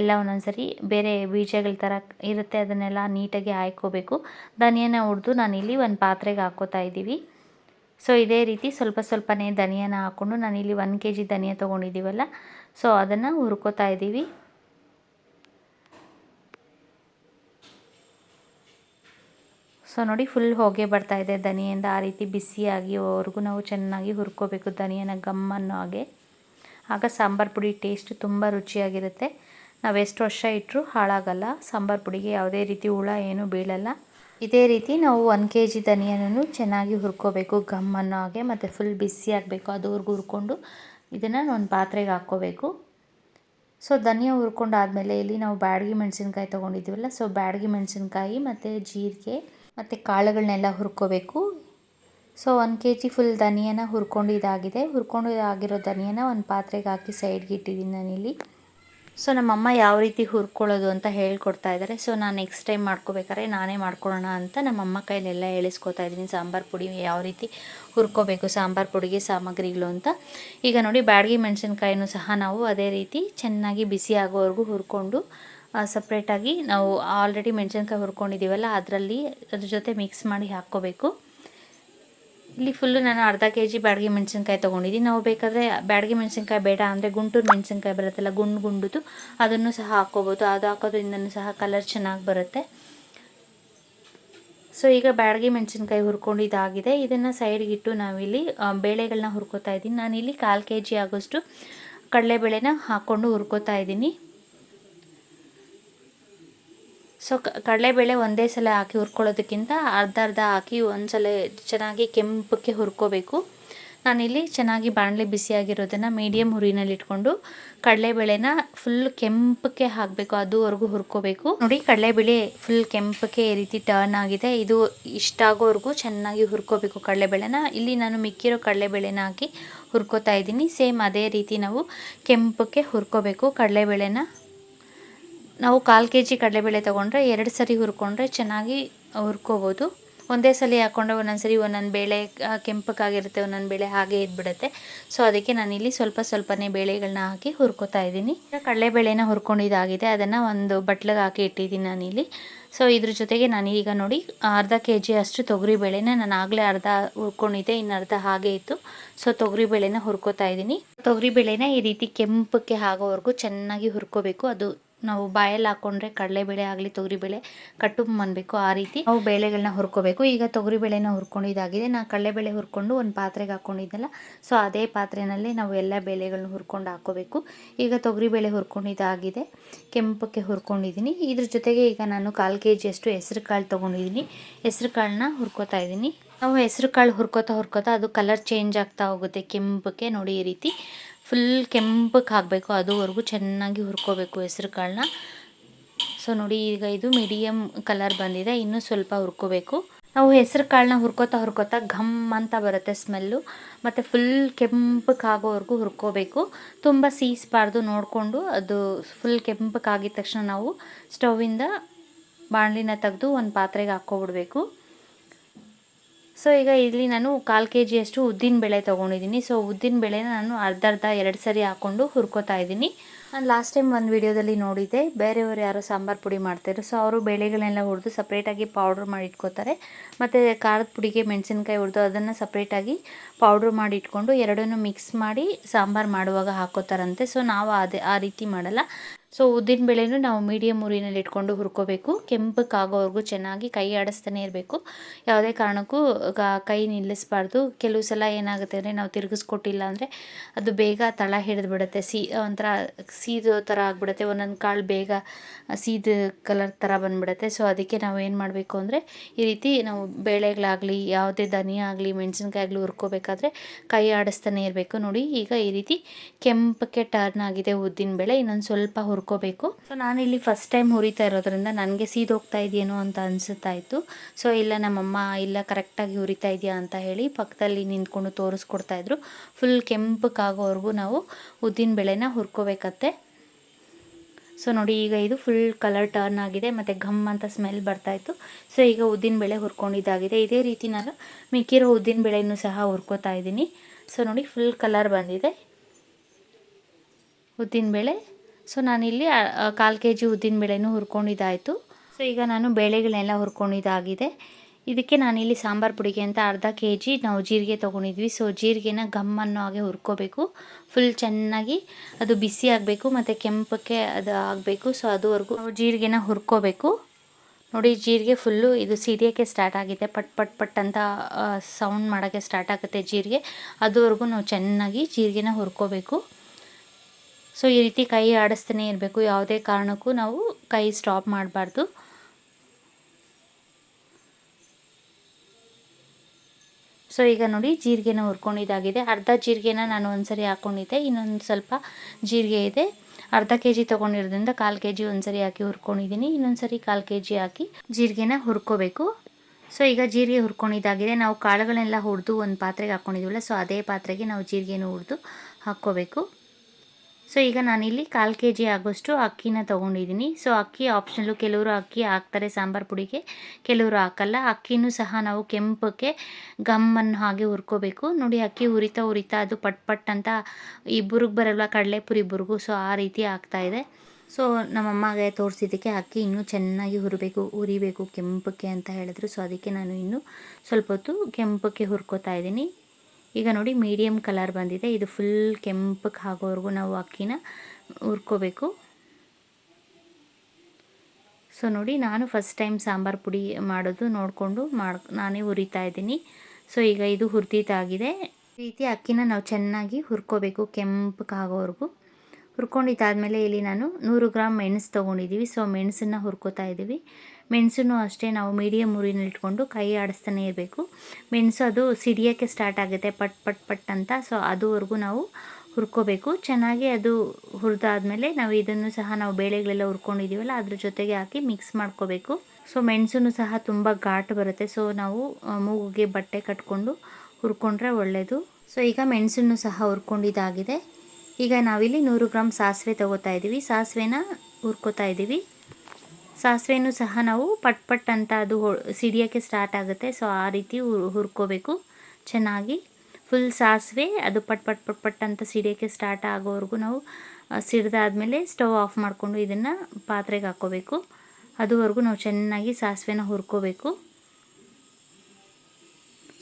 ಎಲ್ಲ ಒಂದೊಂದ್ಸರಿ ಬೇರೆ ಬೀಜಗಳ ಥರ ಇರುತ್ತೆ, ಅದನ್ನೆಲ್ಲ ನೀಟಾಗಿ ಹಾಯ್ಕೋಬೇಕು. ಧನಿಯಾನ ಹುಡ್ದು ನಾನಿಲ್ಲಿ ಒಂದು ಪಾತ್ರೆಗೆ ಹಾಕೋತಾ ಇದ್ದೀವಿ. ಸೊ ಇದೇ ರೀತಿ ಸ್ವಲ್ಪ ಸ್ವಲ್ಪನೇ ಧನಿಯಾನ ಹಾಕ್ಕೊಂಡು ನಾನಿಲ್ಲಿ ಒನ್ ಕೆ ಜಿ ಧನಿಯಾ ತೊಗೊಂಡಿದ್ದೀವಲ್ಲ, ಸೊ ಅದನ್ನು ಹುರ್ಕೋತಾ ಇದ್ದೀವಿ. ಸೊ ನೋಡಿ ಫುಲ್ ಹೊಗೆ ಬರ್ತಾ ಇದೆ ಧನಿಯಿಂದ, ಆ ರೀತಿ ಬಿಸಿಯಾಗಿ ಅವ್ರಿಗೂ ನಾವು ಚೆನ್ನಾಗಿ ಹುರ್ಕೋಬೇಕು ಧನಿಯನ ಗಮ್ ಅನ್ನೋ ಹಾಗೆ. ಆಗ ಸಾಂಬಾರು ಪುಡಿ ಟೇಸ್ಟ್ ತುಂಬ ರುಚಿಯಾಗಿರುತ್ತೆ. ನಾವು ಎಷ್ಟು ವರ್ಷ ಇಟ್ಟರೂ ಹಾಳಾಗಲ್ಲ, ಸಾಂಬಾರು ಪುಡಿಗೆ ಯಾವುದೇ ರೀತಿ ಹುಳ ಏನೂ ಬೀಳಲ್ಲ. ಇದೇ ರೀತಿ ನಾವು ಒಂದು ಕೆ ಜಿ ಧನಿಯನ್ನು ಚೆನ್ನಾಗಿ ಹುರ್ಕೋಬೇಕು ಗಮ್ ಅನ್ನೋ ಹಾಗೆ, ಮತ್ತು ಫುಲ್ ಬಿಸಿ ಆಗಬೇಕು ಅದುವರೆಗೂ ಹುರ್ಕೊಂಡು ಇದನ್ನು ಒಂದು ಪಾತ್ರೆಗೆ ಹಾಕ್ಕೋಬೇಕು. ಸೊ ಧನಿಯಾ ಹುರ್ಕೊಂಡಾದಮೇಲೆ ಇಲ್ಲಿ ನಾವು ಬ್ಯಾಡಗಿ ಮೆಣಸಿನ್ಕಾಯಿ ತೊಗೊಂಡಿದ್ದೀವಲ್ಲ ಸೊ ಬ್ಯಾಡಗಿ ಮೆಣಸಿನ್ಕಾಯಿ ಮತ್ತು ಜೀರಿಗೆ ಮತ್ತು ಕಾಳುಗಳನ್ನೆಲ್ಲ ಹುರ್ಕೋಬೇಕು. ಸೊ ಒಂದು ಕೆ ಜಿ ಫುಲ್ ಧನಿಯಾನ ಹುರ್ಕೊಂಡು ಇದಾಗಿದೆ. ಹುರ್ಕೊಂಡು ಆಗಿರೋ ಧನಿಯಾನ ಒಂದು ಪಾತ್ರೆಗೆ ಹಾಕಿ ಸೈಡ್ಗೆ ಇಟ್ಟಿದ್ದೀನಿ ನಾನಿಲ್ಲಿ. ಸೊ ನಮ್ಮಮ್ಮ ಯಾವ ರೀತಿ ಹುರ್ಕೊಳ್ಳೋದು ಅಂತ ಹೇಳ್ಕೊಡ್ತಾ ಇದ್ದಾರೆ. ಸೊ ನಾನು ನೆಕ್ಸ್ಟ್ ಟೈಮ್ ಮಾಡ್ಕೋಬೇಕಾದ್ರೆ ನಾನೇ ಮಾಡ್ಕೊಳ್ಳೋಣ ಅಂತ ನಮ್ಮಮ್ಮ ಕೈಲೆಲ್ಲ ಹೇಳಿಸ್ಕೊತಾ ಇದ್ದೀನಿ. ಸಾಂಬಾರು ಪುಡಿ ಯಾವ ರೀತಿ ಹುರ್ಕೋಬೇಕು, ಸಾಂಬಾರು ಪುಡಿಗೆ ಸಾಮಗ್ರಿಗಳು ಅಂತ. ಈಗ ನೋಡಿ ಬ್ಯಾಡಗಿ ಮೆಣಸಿನ್ಕಾಯಿನೂ ಸಹ ನಾವು ಅದೇ ರೀತಿ ಚೆನ್ನಾಗಿ ಬಿಸಿ ಆಗೋವರೆಗೂ ಹುರ್ಕೊಂಡು ಸಪ್ರೇಟಾಗಿ ನಾವು ಆಲ್ರೆಡಿ ಮೆಣಸಿನ್ಕಾಯಿ ಹುರ್ಕೊಂಡಿದ್ದೀವಲ್ಲ, ಅದರಲ್ಲಿ ಅದ್ರ ಜೊತೆ ಮಿಕ್ಸ್ ಮಾಡಿ ಹಾಕ್ಕೋಬೇಕು. ಇಲ್ಲಿ ಫುಲ್ಲು ನಾನು ಅರ್ಧ ಕೆ ಜಿ ಬ್ಯಾಡಗಿ ಮೆಣಸಿನ್ಕಾಯಿ ತೊಗೊಂಡಿದ್ದೀನಿ. ನಾವು ಬೇಕಾದರೆ ಬ್ಯಾಡಗಿ ಮೆಣಸಿನ್ಕಾಯಿ ಬೇಡ ಅಂದರೆ ಗುಂಟೂರು ಮೆಣಸಿನ್ಕಾಯಿ ಬರುತ್ತಲ್ಲ ಗುಂಡು ಗುಂಡುದು, ಅದನ್ನು ಸಹ ಹಾಕ್ಕೋಬೋದು. ಅದು ಹಾಕೋದ್ರಿಂದನೂ ಸಹ ಕಲರ್ ಚೆನ್ನಾಗಿ ಬರುತ್ತೆ. ಸೊ ಈಗ ಬ್ಯಾಡಗಿ ಮೆಣಸಿನ್ಕಾಯಿ ಹುರ್ಕೊಂಡು ಇದಾಗಿದೆ ಇದನ್ನು ಸೈಡ್ಗಿಟ್ಟು ನಾವಿಲ್ಲಿ ಬೇಳೆಗಳನ್ನ ಹುರ್ಕೋತಾ ಇದ್ದೀನಿ. ನಾನಿಲ್ಲಿ ಕಾಲು ಕೆ ಜಿ ಆಗೋಷ್ಟು ಕಡಲೆಬೇಳೆನ ಹಾಕ್ಕೊಂಡು ಹುರ್ಕೋತಾ ಇದ್ದೀನಿ. ಸೊ ಕಡಲೆಬೇಳೆ ಒಂದೇ ಸಲ ಹಾಕಿ ಹುರ್ಕೊಳ್ಳೋದಕ್ಕಿಂತ ಅರ್ಧ ಅರ್ಧ ಹಾಕಿ ಒಂದು ಸಲ ಚೆನ್ನಾಗಿ ಕೆಂಪಕ್ಕೆ ಹುರ್ಕೋಬೇಕು. ನಾನಿಲ್ಲಿ ಚೆನ್ನಾಗಿ ಬಾಣಲೆ ಬಿಸಿಯಾಗಿರೋದನ್ನು ಮೀಡಿಯಮ್ ಹುರಿನಲ್ಲಿ ಇಟ್ಕೊಂಡು ಕಡಲೆಬೇಳೆನ ಫುಲ್ ಕೆಂಪಕ್ಕೆ ಹಾಕಬೇಕು. ಅದುವರೆಗೂ ಹುರ್ಕೋಬೇಕು. ನೋಡಿ ಕಡಲೆಬೇಳೆ ಫುಲ್ ಕೆಂಪಕ್ಕೆ ಈ ರೀತಿ ಟರ್ನ್ ಆಗಿದೆ. ಇದು ಇಷ್ಟ ಆಗೋವರೆಗೂ ಚೆನ್ನಾಗಿ ಹುರ್ಕೋಬೇಕು ಕಡಲೆಬೇಳೆನ ಇಲ್ಲಿ ನಾನು ಮಿಕ್ಕಿರೋ ಕಡಲೆಬೇಳೆನ ಹಾಕಿ ಹುರ್ಕೋತಾ ಇದ್ದೀನಿ. ಸೇಮ್ ಅದೇ ರೀತಿ ನಾವು ಕೆಂಪಕ್ಕೆ ಹುರ್ಕೋಬೇಕು ಕಡಲೆಬೇಳೆನ ನಾವು ಕಾಲು ಕೆ ಜಿ ಕಡಲೆಬೇಳೆ ತೊಗೊಂಡ್ರೆ ಎರಡು ಸರಿ ಹುರ್ಕೊಂಡ್ರೆ ಚೆನ್ನಾಗಿ ಹುರ್ಕೋಬೋದು. ಒಂದೇ ಸಲ ಹಾಕ್ಕೊಂಡ್ರೆ ಒಂದೊಂದು ಸರಿ ಒಂದೊಂದು ಬೇಳೆ ಕೆಂಪಕ್ಕಾಗಿರುತ್ತೆ ಒಂದೊಂದು ಬೇಳೆ ಹಾಗೆ ಇದ್ಬಿಡುತ್ತೆ. ಸೊ ಅದಕ್ಕೆ ನಾನಿಲ್ಲಿ ಸ್ವಲ್ಪ ಸ್ವಲ್ಪನೇ ಬೇಳೆಗಳನ್ನ ಹಾಕಿ ಹುರ್ಕೋತಾ ಇದ್ದೀನಿ. ಕಡಲೆಬೇಳೆನ ಹುರ್ಕೊಂಡಿದ್ದಾಗಿದೆ. ಅದನ್ನು ಒಂದು ಬಟ್ಲಿಗೆ ಹಾಕಿ ಇಟ್ಟಿದ್ದೀನಿ ನಾನಿಲ್ಲಿ. ಸೊ ಇದ್ರ ಜೊತೆಗೆ ನಾನು ಈಗ ನೋಡಿ ಅರ್ಧ ಕೆ ಜಿ ಅಷ್ಟು ತೊಗರಿ ಬೇಳೆನ ನಾನು ಆಗಲೇ ಅರ್ಧ ಹುರ್ಕೊಂಡಿದ್ದೆ, ಇನ್ನು ಅರ್ಧ ಹಾಗೆ ಇತ್ತು. ಸೊ ತೊಗರಿ ಬೇಳೆನ ಹುರ್ಕೋತಾ ಇದ್ದೀನಿ. ತೊಗರಿ ಬೇಳೆನ ಈ ರೀತಿ ಕೆಂಪಕ್ಕೆ ಆಗೋವರೆಗೂ ಚೆನ್ನಾಗಿ ಹುರ್ಕೋಬೇಕು. ಅದು ನಾವು ಬಾಯಲ್ಲಿ ಹಾಕೊಂಡ್ರೆ ಕಡಲೆಬೇಳೆ ಆಗಲಿ ತೊಗರಿಬೇಳೆ ಕಟ್ಟು ಅನ್ಬೇಕು ಆ ರೀತಿ. ನಾವು ಬೇಳೆಗಳನ್ನ ಹುರ್ಕೋಬೇಕು. ಈಗ ತೊಗರಿಬೇಳೆನ ಹುರ್ಕೊಂಡಿದ್ದಾಗಿದೆ ನಾ ಕಡಲೆಬೇಳೆ ಹುರ್ಕೊಂಡು ಒಂದು ಪಾತ್ರೆಗೆ ಹಾಕ್ಕೊಂಡಿದ್ದೆಲ್ಲ ಸೊ ಅದೇ ಪಾತ್ರೆಯಲ್ಲಿ ನಾವು ಎಲ್ಲ ಬೇಳೆಗಳನ್ನ ಹುರ್ಕೊಂಡು ಹಾಕೋಬೇಕು. ಈಗ ತೊಗರಿಬೇಳೆ ಹುರ್ಕೊಂಡಿದ್ದಾಗಿದೆ. ಕೆಂಪಕ್ಕೆ ಹುರ್ಕೊಂಡಿದ್ದೀನಿ. ಇದ್ರ ಜೊತೆಗೆ ಈಗ ನಾನು ಕಾಲು ಕೆ ಜಿಯಷ್ಟು ಹೆಸ್ರು ಕಾಳು ತೊಗೊಂಡಿದ್ದೀನಿ. ಹೆಸ್ರು ಕಾಳನ್ನ ಹುರ್ಕೋತಾ ಇದ್ದೀನಿ. ನಾವು ಹೆಸ್ರು ಕಾಳು ಹುರ್ಕೋತಾ ಹುರ್ಕೋತಾ ಅದು ಕಲರ್ ಚೇಂಜ್ ಆಗ್ತಾ ಹೋಗುತ್ತೆ ಕೆಂಪಕ್ಕೆ ನೋಡಿ ಈ ರೀತಿ. ಫುಲ್ ಕೆಂಪಕ್ಕೆ ಹಾಕಬೇಕು ಅದುವರೆಗೂ ಚೆನ್ನಾಗಿ ಹುರ್ಕೋಬೇಕು ಹೆಸ್ರು ಕಾಳನ್ನ. ಸೊ ನೋಡಿ, ಈಗ ಇದು ಮೀಡಿಯಮ್ ಕಲರ್ ಬಂದಿದೆ, ಇನ್ನೂ ಸ್ವಲ್ಪ ಹುರ್ಕೋಬೇಕು. ನಾವು ಹೆಸ್ರು ಕಾಳನ್ನ ಹುರ್ಕೋತಾ ಹುರ್ಕೋತಾ ಘಮ್ ಅಂತ ಬರುತ್ತೆ ಸ್ಮೆಲ್ಲು ಮತ್ತು ಫುಲ್ ಕೆಂಪಕ್ಕೆ ಆಗೋವರೆಗೂ ಹುರ್ಕೋಬೇಕು. ತುಂಬ ಸೀಸ್ಬಾರ್ದು ನೋಡಿಕೊಂಡು, ಅದು ಫುಲ್ ಕೆಂಪಕ್ಕೆ ಆಗಿದ ತಕ್ಷಣ ನಾವು ಸ್ಟವಿಂದ ಬಾಣಲಿನ ತೆಗೆದು ಒಂದು ಪಾತ್ರೆಗೆ ಹಾಕ್ಕೊಬಿಡ್ಬೇಕು. ಸೊ ಈಗ ಇಲ್ಲಿ ನಾನು ಕಾಲು ಕೆ ಜಿಯಷ್ಟು ಉದ್ದಿನ ಬೇಳೆ ತೊಗೊಂಡಿದ್ದೀನಿ. ಸೊ ಉದ್ದಿನ ಬೇಳೆನ ನಾನು ಅರ್ಧ ಅರ್ಧ ಎರಡು ಸರಿ ಹಾಕ್ಕೊಂಡು ಹುರ್ಕೋತಾ ಇದ್ದೀನಿ. ನಾನು ಲಾಸ್ಟ್ ಟೈಮ್ ಒಂದು ವಿಡಿಯೋದಲ್ಲಿ ನೋಡಿದ್ದೆ. ಬೇರೆಯವರು ಯಾರೋ ಸಾಂಬಾರು ಪುಡಿ ಮಾಡ್ತಾರೆ ಸೊ ಅವರು ಬೇಳೆಗಳನ್ನೆಲ್ಲ ಹುರಿದು ಸಪ್ರೇಟಾಗಿ ಪೌಡ್ರ್ ಮಾಡಿ ಇಟ್ಕೋತಾರೆ. ಮತ್ತು ಖಾರದ ಪುಡಿಗೆ ಮೆಣಸಿನ್ಕಾಯಿ ಹುರಿದು ಅದನ್ನು ಸಪ್ರೇಟಾಗಿ ಪೌಡ್ರ್ ಮಾಡಿ ಇಟ್ಕೊಂಡು ಎರಡನ್ನೂ ಮಿಕ್ಸ್ ಮಾಡಿ ಸಾಂಬಾರು ಮಾಡುವಾಗ ಹಾಕೋತಾರಂತೆ. ಸೊ ನಾವು ಅದೇ ಆ ರೀತಿ ಮಾಡಲ್ಲ. ಸೊ ಉದ್ದಿನ ಬೇಳೆನೂ ನಾವು ಮೀಡಿಯಮ್ ಉರಿನಲ್ಲಿ ಇಟ್ಕೊಂಡು ಹುರ್ಕೋಬೇಕು. ಕೆಂಪಕ್ಕಾಗೋವರೆಗೂ ಚೆನ್ನಾಗಿ ಕೈ ಆಡಿಸ್ತಾನೆ ಇರಬೇಕು. ಯಾವುದೇ ಕಾರಣಕ್ಕೂ ಕೈ ನಿಲ್ಲಿಸಬಾರ್ದು. ಕೆಲವು ಸಲ ಏನಾಗುತ್ತೆ ಅಂದರೆ ನಾವು ತಿರುಗಿಸ್ಕೊಟ್ಟಿಲ್ಲ ಅಂದರೆ ಅದು ಬೇಗ ತಳ ಹಿಡಿದ್ಬಿಡುತ್ತೆ. ಸಿ, ಒಂಥರ ಸೀದೋ ಥರ ಆಗಿಬಿಡುತ್ತೆ. ಒಂದೊಂದು ಕಾಳು ಬೇಗ ಸೀದ ಕಲರ್ ಥರ ಬಂದುಬಿಡುತ್ತೆ. ಸೊ ಅದಕ್ಕೆ ನಾವು ಏನು ಮಾಡಬೇಕು ಅಂದರೆ ಈ ರೀತಿ ನಾವು ಬೇಳೆಗಳಾಗಲಿ, ಯಾವುದೇ ಧನಿಯಾ ಆಗಲಿ, ಮೆಣಸಿನ್ಕಾಯಿ ಆಗಲಿ ಹುರ್ಕೋಬೇಕಾದ್ರೆ ಕೈ ಆಡಿಸ್ತಾನೆ ಇರಬೇಕು. ನೋಡಿ, ಈಗ ಈ ರೀತಿ ಕೆಂಪಕ್ಕೆ ಟರ್ನ್ ಆಗಿದೆ ಉದ್ದಿನ ಬೇಳೆ. ಇನ್ನೊಂದು ಸ್ವಲ್ಪ ಹುರ್ ಹುರ್ಕೋಬೇಕು. ಸೊ ನಾನಿಲ್ಲಿ ಫಸ್ಟ್ ಟೈಮ್ ಹುರಿತಾ ಇರೋದ್ರಿಂದ ನನಗೆ ಹೋಗ್ತಾ ಇದೆಯೇನೋ ಅಂತ ಅನಿಸುತ್ತಾ ಇತ್ತು ಸೊ ಇಲ್ಲ ನಮ್ಮಮ್ಮ, ಇಲ್ಲ ಕರೆಕ್ಟಾಗಿ ಹುರಿತಾ ಇದೆಯಾ ಅಂತ ಹೇಳಿ ಪಕ್ಕದಲ್ಲಿ ನಿಂತ್ಕೊಂಡು ತೋರಿಸ್ಕೊಡ್ತಾಯಿದ್ರು ಫುಲ್ ಕೆಂಪಕ್ಕಾಗೋವರೆಗೂ ನಾವು ಉದ್ದಿನ ಬೆಳೆನ ಹುರ್ಕೋಬೇಕತ್ತೆ. ಸೊ ನೋಡಿ ಈಗ ಇದು ಫುಲ್ ಕಲರ್ ಟರ್ನ್ ಆಗಿದೆ, ಮತ್ತು ಘಮ್ ಅಂತ ಸ್ಮೆಲ್ ಬರ್ತಾಯಿತ್ತು. ಸೊ ಈಗ ಉದ್ದಿನ ಬೇಳೆ ಹುರ್ಕೊಂಡಿದ್ದಾಗಿದೆ. ಇದೇ ರೀತಿ ನಾನು ಮಿಕ್ಕಿರೋ ಉದ್ದಿನ ಬೇಳೆನೂ ಸಹ ಹುರ್ಕೋತಾ ಇದ್ದೀನಿ. ಸೊ ನೋಡಿ ಫುಲ್ ಕಲರ್ ಬಂದಿದೆ. ಉದ್ದಿನಬೇಳೆ ಸೊ ನಾನಿಲ್ಲಿ ಕಾಲು ಕೆ ಜಿ ಉದ್ದಿನಬೇಳೆನೂ ಹುರ್ಕೊಂಡಿದ್ದಾಯಿತು. ಸೊ ಈಗ ನಾನು ಬೇಳೆಗಳನ್ನೆಲ್ಲ ಹುರ್ಕೊಂಡಿದ್ದಾಗಿದೆ. ಇದಕ್ಕೆ ನಾನಿಲ್ಲಿ ಸಾಂಬಾರು ಪುಡಿಗೆ ಅಂತ ಅರ್ಧ ಕೆ ಜಿ ನಾವು ಜೀರಿಗೆ ತೊಗೊಂಡಿದ್ವಿ. ಸೊ ಜೀರಿಗೆನ ಗಮ್ ಅನ್ನೋ ಹಾಗೆ ಹುರ್ಕೋಬೇಕು. ಫುಲ್ ಚೆನ್ನಾಗಿ ಅದು ಬಿಸಿ ಆಗಬೇಕು ಮತ್ತು ಕೆಂಪಕ್ಕೆ ಅದು ಆಗಬೇಕು. ಸೊ ಅದುವರೆಗೂ ನಾವು ಜೀರಿಗೆನ ಹುರ್ಕೋಬೇಕು. ನೋಡಿ, ಜೀರಿಗೆ ಫುಲ್ಲು ಇದು ಸಿಡಿಯೋಕ್ಕೆ ಸ್ಟಾರ್ಟ್ ಆಗಿದೆ. ಪಟ್ ಪಟ್ ಪಟ್ ಅಂತ ಸೌಂಡ್ ಮಾಡೋಕ್ಕೆ ಸ್ಟಾರ್ಟ್ ಆಗುತ್ತೆ ಜೀರಿಗೆ. ಅದುವರೆಗೂ ನಾವು ಚೆನ್ನಾಗಿ ಜೀರಿಗೆನ ಹುರ್ಕೋಬೇಕು. ಸೊ ಈ ರೀತಿ ಕೈ ಆಡಿಸ್ತಾನೆ ಇರಬೇಕು. ಯಾವುದೇ ಕಾರಣಕ್ಕೂ ನಾವು ಕೈ ಸ್ಟಾಪ್ ಮಾಡಬಾರ್ದು. ಸೊ ಈಗ ನೋಡಿ ಜೀರಿಗೆನ ಹುರ್ಕೊಂಡಿದ್ದಾಗಿದೆ. ಅರ್ಧ ಜೀರಿಗೆನ ನಾನು ಒಂದ್ಸರಿ ಹಾಕ್ಕೊಂಡಿದ್ದೆ ಇನ್ನೊಂದು ಸ್ವಲ್ಪ ಜೀರಿಗೆ ಇದೆ. ಅರ್ಧ ಕೆ ಜಿ ತೊಗೊಂಡಿರೋದ್ರಿಂದ ಕಾಲು ಕೆ ಜಿ ಒಂದ್ಸರಿ ಹಾಕಿ ಹುರ್ಕೊಂಡಿದ್ದೀನಿ. ಇನ್ನೊಂದು ಸರಿ ಕಾಲು ಕೆ ಜಿ ಹಾಕಿ ಜೀರಿಗೆನ ಹುರ್ಕೋಬೇಕು. ಸೊ ಈಗ ಜೀರಿಗೆ ಹುರ್ಕೊಂಡಿದ್ದಾಗಿದೆ. ನಾವು ಕಾಳುಗಳನ್ನೆಲ್ಲ ಹುರಿದು ಒಂದು ಪಾತ್ರೆಗೆ ಹಾಕ್ಕೊಂಡಿದ್ದೀವಲ್ಲ ಸೊ ಅದೇ ಪಾತ್ರೆಗೆ ನಾವು ಜೀರಿಗೆನ ಹುರಿದು ಹಾಕ್ಕೋಬೇಕು. ಸೊ ಈಗ ನಾನಿಲ್ಲಿ ಕಾಲು ಕೆ ಜಿ ಆಗೋಷ್ಟು ಅಕ್ಕಿನ ತೊಗೊಂಡಿದ್ದೀನಿ ಸೊ ಅಕ್ಕಿ ಆಪ್ಷನಲ್ಲು ಕೆಲವರು ಅಕ್ಕಿ ಹಾಕ್ತಾರೆ, ಸಾಂಬಾರು ಪುಡಿಗೆ. ಕೆಲವರು ಹಾಕಲ್ಲ. ಅಕ್ಕಿನೂ ಸಹ ನಾವು ಕೆಂಪಕ್ಕೆ ಗಮ್ಮನ್ನು ಹಾಗೆ ಹುರ್ಕೋಬೇಕು. ನೋಡಿ, ಅಕ್ಕಿ ಉರಿತಾ ಉರಿತಾ ಅದು ಪಟ್ ಪಟ್ ಅಂತ ಇಬ್ಬರಿಗೆ ಬರಲ್ಲ, ಕಡಲೆಪುರಿ ಇಬ್ಬರಿಗೂ. ಸೊ ಆ ರೀತಿ ಆಗ್ತಾಯಿದೆ ಸೊ ನಮ್ಮಮ್ಮಗೆ ತೋರಿಸಿದ್ದಕ್ಕೆ ಅಕ್ಕಿ ಇನ್ನೂ ಚೆನ್ನಾಗಿ ಹುರಿಬೇಕು ಉರಿಬೇಕು ಕೆಂಪಕ್ಕೆ ಅಂತ ಹೇಳಿದ್ರು. ಸೊ ಅದಕ್ಕೆ ನಾನು ಇನ್ನೂ ಸ್ವಲ್ಪ ಹೊತ್ತು ಕೆಂಪಕ್ಕೆ ಹುರ್ಕೋತಾ ಇದ್ದೀನಿ. ಈಗ ನೋಡಿ ಮೀಡಿಯಮ್ ಕಲರ್ ಬಂದಿದೆ. ಇದು ಫುಲ್ ಕೆಂಪಕ್ಕೆ ಆಗೋವರೆಗೂ ನಾವು ಅಕ್ಕಿನ ಹುರ್ಕೋಬೇಕು. ಸೊ ನೋಡಿ ನಾನು ಫಸ್ಟ್ ಟೈಮ್ ಸಾಂಬಾರು ಪುಡಿ ಮಾಡೋದು ನೋಡಿಕೊಂಡು ಮಾಡ್, ನಾನೇ ಹುರಿತಾ ಇದ್ದೀನಿ. ಸೊ ಈಗ ಇದು ಹುರಿದಿದ್ದಾಗಿದೆ. ಈ ರೀತಿ ಅಕ್ಕಿನ ನಾವು ಚೆನ್ನಾಗಿ ಹುರ್ಕೋಬೇಕು ಕೆಂಪಕ್ಕೆ ಆಗೋವರೆಗೂ ಹುರ್ಕೊಂಡಿದ್ದಾದಮೇಲೆ ಇಲ್ಲಿ ನಾನು ನೂರು ಗ್ರಾಮ್ ಮೆಣಸು ತೊಗೊಂಡಿದ್ದೀವಿ. ಸೊ ಮೆಣಸನ್ನು ಹುರ್ಕೋತಾ ಇದ್ದೀವಿ. ಮೆಣಸನ್ನು ಅಷ್ಟೇ ನಾವು ಮೀಡಿಯಮ್ ಉರಿನಲ್ಲಿ ಇಟ್ಕೊಂಡು ಕೈ ಆಡಿಸ್ತಾನೆ ಇರಬೇಕು. ಮೆಣಸು ಅದು ಸಿಡಿಯೋಕ್ಕೆ ಸ್ಟಾರ್ಟ್ ಆಗುತ್ತೆ, ಪಟ್ ಪಟ್ ಪಟ್ ಅಂತ. ಸೊ ಅದುವರೆಗೂ ನಾವು ಹುರ್ಕೋಬೇಕು. ಚೆನ್ನಾಗಿ ಅದು ಹುರಿದಾದ್ಮೇಲೆ ನಾವು ಇದನ್ನು ಸಹ ನಾವು ಬೇಳೆಗಳೆಲ್ಲ ಹುರ್ಕೊಂಡಿದ್ದೀವಲ್ಲ, ಅದ್ರ ಜೊತೆಗೆ ಹಾಕಿ ಮಿಕ್ಸ್ ಮಾಡ್ಕೋಬೇಕು. ಸೊ ಮೆಣಸನ್ನು ಸಹ ತುಂಬ ಘಾಟ್ ಬರುತ್ತೆ. ಸೊ ನಾವು ಮೂಗಿಗೆ ಬಟ್ಟೆ ಕಟ್ಕೊಂಡು ಹುರ್ಕೊಂಡ್ರೆ ಒಳ್ಳೆಯದು ಸೊ ಈಗ ಮೆಣಸನ್ನು ಸಹ ಹುರ್ಕೊಂಡಿದ್ದಾಗಿದೆ. ಈಗ ನಾವಿಲ್ಲಿ ನೂರು ಗ್ರಾಮ್ ಸಾಸಿವೆ ತಗೋತಾ ಇದ್ದೀವಿ. ಸಾಸಿವೆನ ಹುರ್ಕೋತಾ ಇದ್ದೀವಿ. ಸಾಸಿವೆನೂ ಸಹ ನಾವು ಪಟ್ ಪಟ್ ಅಂತ ಅದು ಸಿಡಿಯೋಕ್ಕೆ ಸ್ಟಾರ್ಟ್ ಆಗುತ್ತೆ. ಸೊ ಆ ರೀತಿ ಹುರ್ಕೋಬೇಕು. ಚೆನ್ನಾಗಿ ಫುಲ್ ಸಾಸಿವೆ, ಅದು ಪಟ್ ಪಟ್ ಪಟ್ ಪಟ್ ಅಂತ ಸಿಡಿಯೋಕ್ಕೆ ಸ್ಟಾರ್ಟ್ ಆಗೋವರೆಗೂ ನಾವು ಸಿಡ್ದಾದ್ಮೇಲೆ ಸ್ಟವ್ ಆಫ್ ಮಾಡಿಕೊಂಡು ಇದನ್ನು ಪಾತ್ರೆಗೆ ಹಾಕ್ಕೋಬೇಕು ಅದುವರೆಗೂ ನಾವು ಚೆನ್ನಾಗಿ ಸಾಸಿವೆನ ಹುರ್ಕೋಬೇಕು.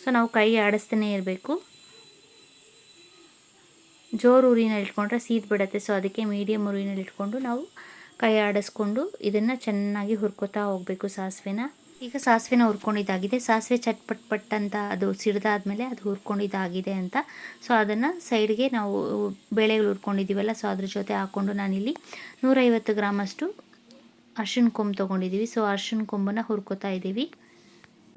ಸೊ ನಾವು ಕೈ ಆಡಿಸ್ತಾನೆ ಇರಬೇಕು. ಜೋರು ಉರಿನಲ್ಲಿ ಇಟ್ಕೊಂಡ್ರೆ ಸೀದ್ ಬಿಡುತ್ತೆ. ಸೊ ಅದಕ್ಕೆ ಮೀಡಿಯಮ್ ಉರಿನಲ್ಲಿ ಇಟ್ಕೊಂಡು ನಾವು ಕೈ ಆಡಿಸ್ಕೊಂಡು ಇದನ್ನು ಚೆನ್ನಾಗಿ ಹುರ್ಕೋತಾ ಹೋಗಬೇಕು ಸಾಸಿವೆನ. ಈಗ ಸಾಸಿವೆನ ಹುರ್ಕೊಂಡಿದ್ದಾಗಿದೆ. ಸಾಸಿವೆ ಚಟ್ಪಟ್ ಪಟ್ ಅಂತ ಅದು ಸಿಡ್ದಾದ್ಮೇಲೆ ಅದು ಹುರ್ಕೊಂಡಿದ್ದಾಗಿದೆ ಅಂತ. ಸೊ ಅದನ್ನು ಸೈಡ್ಗೆ ನಾವು ಬೇಳೆಗಳು ಹುರ್ಕೊಂಡಿದ್ದೀವಲ್ಲ ಸೊ ಅದ್ರ ಜೊತೆ ಹಾಕ್ಕೊಂಡು ನಾನಿಲ್ಲಿ ನೂರೈವತ್ತು ಗ್ರಾಮಷ್ಟು ಅರ್ಶಿನ ಕೊಂಬು ತೊಗೊಂಡಿದ್ದೀವಿ. ಸೊ ಅರ್ಶಿನ ಕೊಂಬನ್ನು ಹುರ್ಕೋತಾ ಇದ್ದೀವಿ.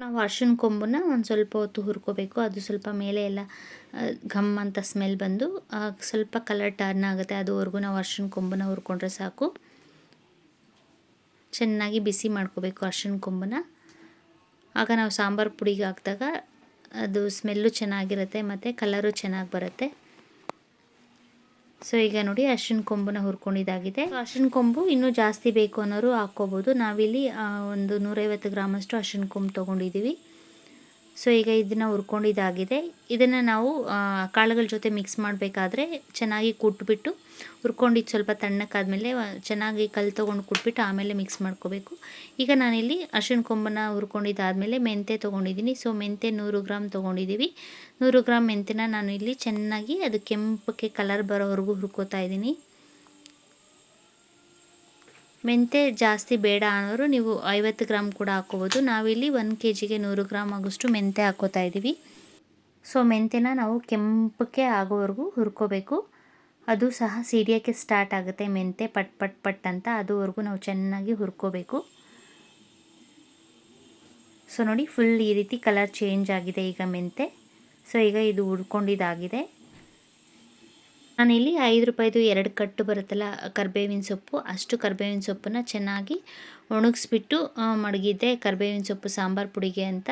ನಾವು ಅರ್ಶಿನ ಕೊಂಬನ್ನ ಒಂದು ಸ್ವಲ್ಪ ಹೊತ್ತು ಹುರ್ಕೋಬೇಕು. ಅದು ಸ್ವಲ್ಪ ಮೇಲೆ ಎಲ್ಲ ಘಮ್ ಅಂತ ಸ್ಮೆಲ್ ಬಂದು ಸ್ವಲ್ಪ ಕಲರ್ ಟರ್ನ್ ಆಗುತ್ತೆ. ಅದುವರೆಗೂ ನಾವು ಅರ್ಶಿನ ಕೊಂಬನ್ನ ಹುರ್ಕೊಂಡ್ರೆ ಸಾಕು. ಚೆನ್ನಾಗಿ ಬಿಸಿ ಮಾಡ್ಕೋಬೇಕು ಅರ್ಶಿನ ಕೊಂಬನ್ನ. ಆಗ ನಾವು ಸಾಂಬಾರು ಪುಡಿಗೆ ಹಾಕಿದಾಗ ಅದು ಸ್ಮೆಲ್ಲು ಚೆನ್ನಾಗಿರುತ್ತೆ, ಮತ್ತು ಕಲರು ಚೆನ್ನಾಗಿ ಬರುತ್ತೆ. ಸೊ ಈಗ ನೋಡಿ ಅರ್ಶಿಣ ಕೊಂಬನ್ನ ಹುರ್ಕೊಂಡಿದ್ದಾಗಿದೆ ಅರ್ಶಿಣ ಕೊಂಬು ಇನ್ನೂ ಜಾಸ್ತಿ ಬೇಕು ಅನ್ನೋರು ಹಾಕ್ಕೋಬೋದು. ನಾವಿಲ್ಲಿ ಒಂದು ನೂರೈವತ್ತು ಗ್ರಾಮಷ್ಟು ಅರ್ಶಿಣ ಕೊಂಬು ತೊಗೊಂಡಿದ್ದೀವಿ ಸೊ ಈಗ ಇದನ್ನು ಹುರ್ಕೊಂಡಿದ್ದಾಗಿದೆ ಇದನ್ನು ನಾವು ಕಾಳುಗಳ ಜೊತೆ ಮಿಕ್ಸ್ ಮಾಡಬೇಕಾದ್ರೆ ಚೆನ್ನಾಗಿ ಕುಟ್ಬಿಟ್ಟು ಹುರ್ಕೊಂಡಿದ್ದು ಸ್ವಲ್ಪ ತಣ್ಣಕ್ಕಾದಮೇಲೆ ಚೆನ್ನಾಗಿ ಕಲ್ಲು ತೊಗೊಂಡು ಕುಟ್ಬಿಟ್ಟು ಆಮೇಲೆ ಮಿಕ್ಸ್ ಮಾಡ್ಕೋಬೇಕು. ಈಗ ನಾನಿಲ್ಲಿ ಅರ್ಶಿಣ ಕೊಂಬನ್ನು ಹುರ್ಕೊಂಡಿದ್ದಾದಮೇಲೆ ಮೆಂತೆ ತೊಗೊಂಡಿದ್ದೀನಿ ಸೊ ಮೆಂತೆ ನೂರು ಗ್ರಾಮ್ ತೊಗೊಂಡಿದ್ದೀವಿ ನೂರು ಗ್ರಾಮ್ ಮೆಂತೆನ ನಾನು ಇಲ್ಲಿ ಚೆನ್ನಾಗಿ ಅದು ಕೆಂಪಕ್ಕೆ ಕಲರ್ ಬರೋವರೆಗೂ ಹುರ್ಕೋತಾ ಇದ್ದೀನಿ ಮೆಂತೆ ಜಾಸ್ತಿ ಬೇಡ ಅನ್ನೋರು ನೀವು ಐವತ್ತು ಗ್ರಾಮ್ ಕೂಡ ಹಾಕೋಬೋದು ನಾವಿಲ್ಲಿ ಒಂದು ಕೆ ಜಿಗೆ ನೂರು ಗ್ರಾಮ್ ಆಗೋಷ್ಟು ಮೆಂತೆ ಹಾಕೋತಾ ಇದ್ದೀವಿ ಸೊ, ಮೆಂತೆನ ನಾವು ಕೆಂಪಕ್ಕೆ ಆಗೋವರೆಗೂ ಹುರ್ಕೋಬೇಕು. ಅದು ಸಹ ಸಿಡಿಯೋಕ್ಕೆ ಸ್ಟಾರ್ಟ್ ಆಗುತ್ತೆ ಮೆಂತೆ ಪಟ್ ಪಟ್ ಪಟ್ ಅಂತ. ಅದುವರೆಗೂ ನಾವು ಚೆನ್ನಾಗಿ ಹುರ್ಕೋಬೇಕು. ಸೊ, ನೋಡಿ ಫುಲ್ ಈ ರೀತಿ ಕಲರ್ ಚೇಂಜ್ ಆಗಿದೆ ಈಗ ಮೆಂತೆ. ಸೊ, ಈಗ ಇದು ಹುರ್ಕೊಂಡಿದ್ದಾಗಿದೆ. ನಾನಿಲ್ಲಿ ಐದು ರೂಪಾಯಿದು ಎರಡು ಕಟ್ಟು ಬರುತ್ತಲ್ಲ ಕರ್ಬೇವಿನ ಸೊಪ್ಪು ಅಷ್ಟು ಕರ್ಬೇವಿನ ಸೊಪ್ಪನ್ನು ಚೆನ್ನಾಗಿ ಒಣಗಿಸ್ಬಿಟ್ಟು ಮಡಗಿದ್ದೆ ಕರ್ಬೇವಿನ ಸೊಪ್ಪು, ಸಾಂಬಾರು ಪುಡಿಗೆ ಅಂತ.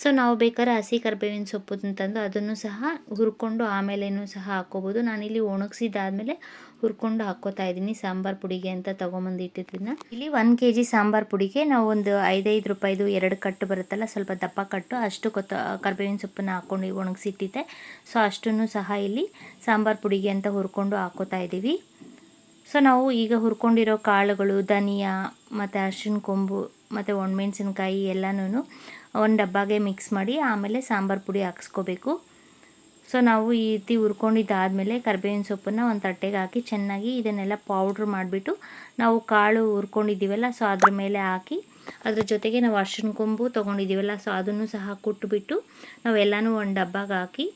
ಸೊ ನಾವು ಬೇಕಾದ್ರೆ ಹಸಿ ಕರ್ಬೇವಿನ ಸೊಪ್ಪು ಅಂತಂದು ಅದನ್ನು ಸಹ ಹುರ್ಕೊಂಡು ಆಮೇಲೇನು ಸಹ ಹಾಕ್ಕೋಬೋದು. ನಾನಿಲ್ಲಿ ಒಣಗಿಸಿದಾದಮೇಲೆ ಹುರ್ಕೊಂಡು ಹಾಕ್ಕೋತಾ ಇದ್ದೀನಿ ಸಾಂಬಾರು ಪುಡಿಗೆ ಅಂತ ತೊಗೊಂಬಂದಿಟ್ಟಿದ್ದನ್ನ ಇಲ್ಲಿ ಒನ್ ಕೆ ಜಿ ಸಾಂಬಾರು ಪುಡಿಗೆ ನಾವು ಒಂದು ಐದೈದು ರೂಪಾಯಿದು ಎರಡು ಕಟ್ಟು ಬರುತ್ತಲ್ಲ, ಸ್ವಲ್ಪ ದಪ್ಪ ಕಟ್ಟು, ಅಷ್ಟು ಕೊತ್ತ, ಕರ್ಬೇವಿನ ಸೊಪ್ಪನ್ನ ಹಾಕ್ಕೊಂಡು ಒಣಗಿಸಿಟ್ಟಿದ್ದೆ. ಸೊ ಅಷ್ಟನ್ನು ಸಹ ಇಲ್ಲಿ ಸಾಂಬಾರು ಪುಡಿಗೆ ಅಂತ ಹುರ್ಕೊಂಡು ಹಾಕೋತಾ ಇದ್ದೀವಿ. ಸೊ ನಾವು ಈಗ ಹುರ್ಕೊಂಡಿರೋ ಕಾಳುಗಳು, ಧನಿಯಾ, ಮತ್ತು ಅರ್ಶಿನ ಕೊಂಬು, ಮತ್ತು ಒಣಮೆಣ್ಸಿನ್ಕಾಯಿ ಎಲ್ಲನೂ ಒಂದು ಡಬ್ಬಾಗೆ ಮಿಕ್ಸ್ ಮಾಡಿ ಆಮೇಲೆ ಸಾಂಬಾರು ಪುಡಿ ಹಾಕ್ಸ್ಕೋಬೇಕು. ಸೊ ನಾವು ಈ ರೀತಿ ಹುರ್ಕೊಂಡಿದ್ದಾದಮೇಲೆ ಕರ್ಬೇವಿನ ಸೊಪ್ಪನ್ನು ಒಂದು ತಟ್ಟೆಗೆ ಹಾಕಿ ಚೆನ್ನಾಗಿ ಇದನ್ನೆಲ್ಲ ಪೌಡ್ರ್ ಮಾಡಿಬಿಟ್ಟು ನಾವು ಕಾಳು ಹುರ್ಕೊಂಡಿದ್ದೀವಲ್ಲ ಸೊ ಅದ್ರ ಮೇಲೆ ಹಾಕಿ ಅದ್ರ ಜೊತೆಗೆ ನಾವು ಅರ್ಶಿನ ಕೊಂಬು ತೊಗೊಂಡಿದ್ದೀವಲ್ಲ ಸೊ ಅದನ್ನು ಸಹ ಕುಟ್ಬಿಟ್ಟು ನಾವೆಲ್ಲನೂ ಒಂದು ಡಬ್ಬಾಗೆ ಹಾಕಿ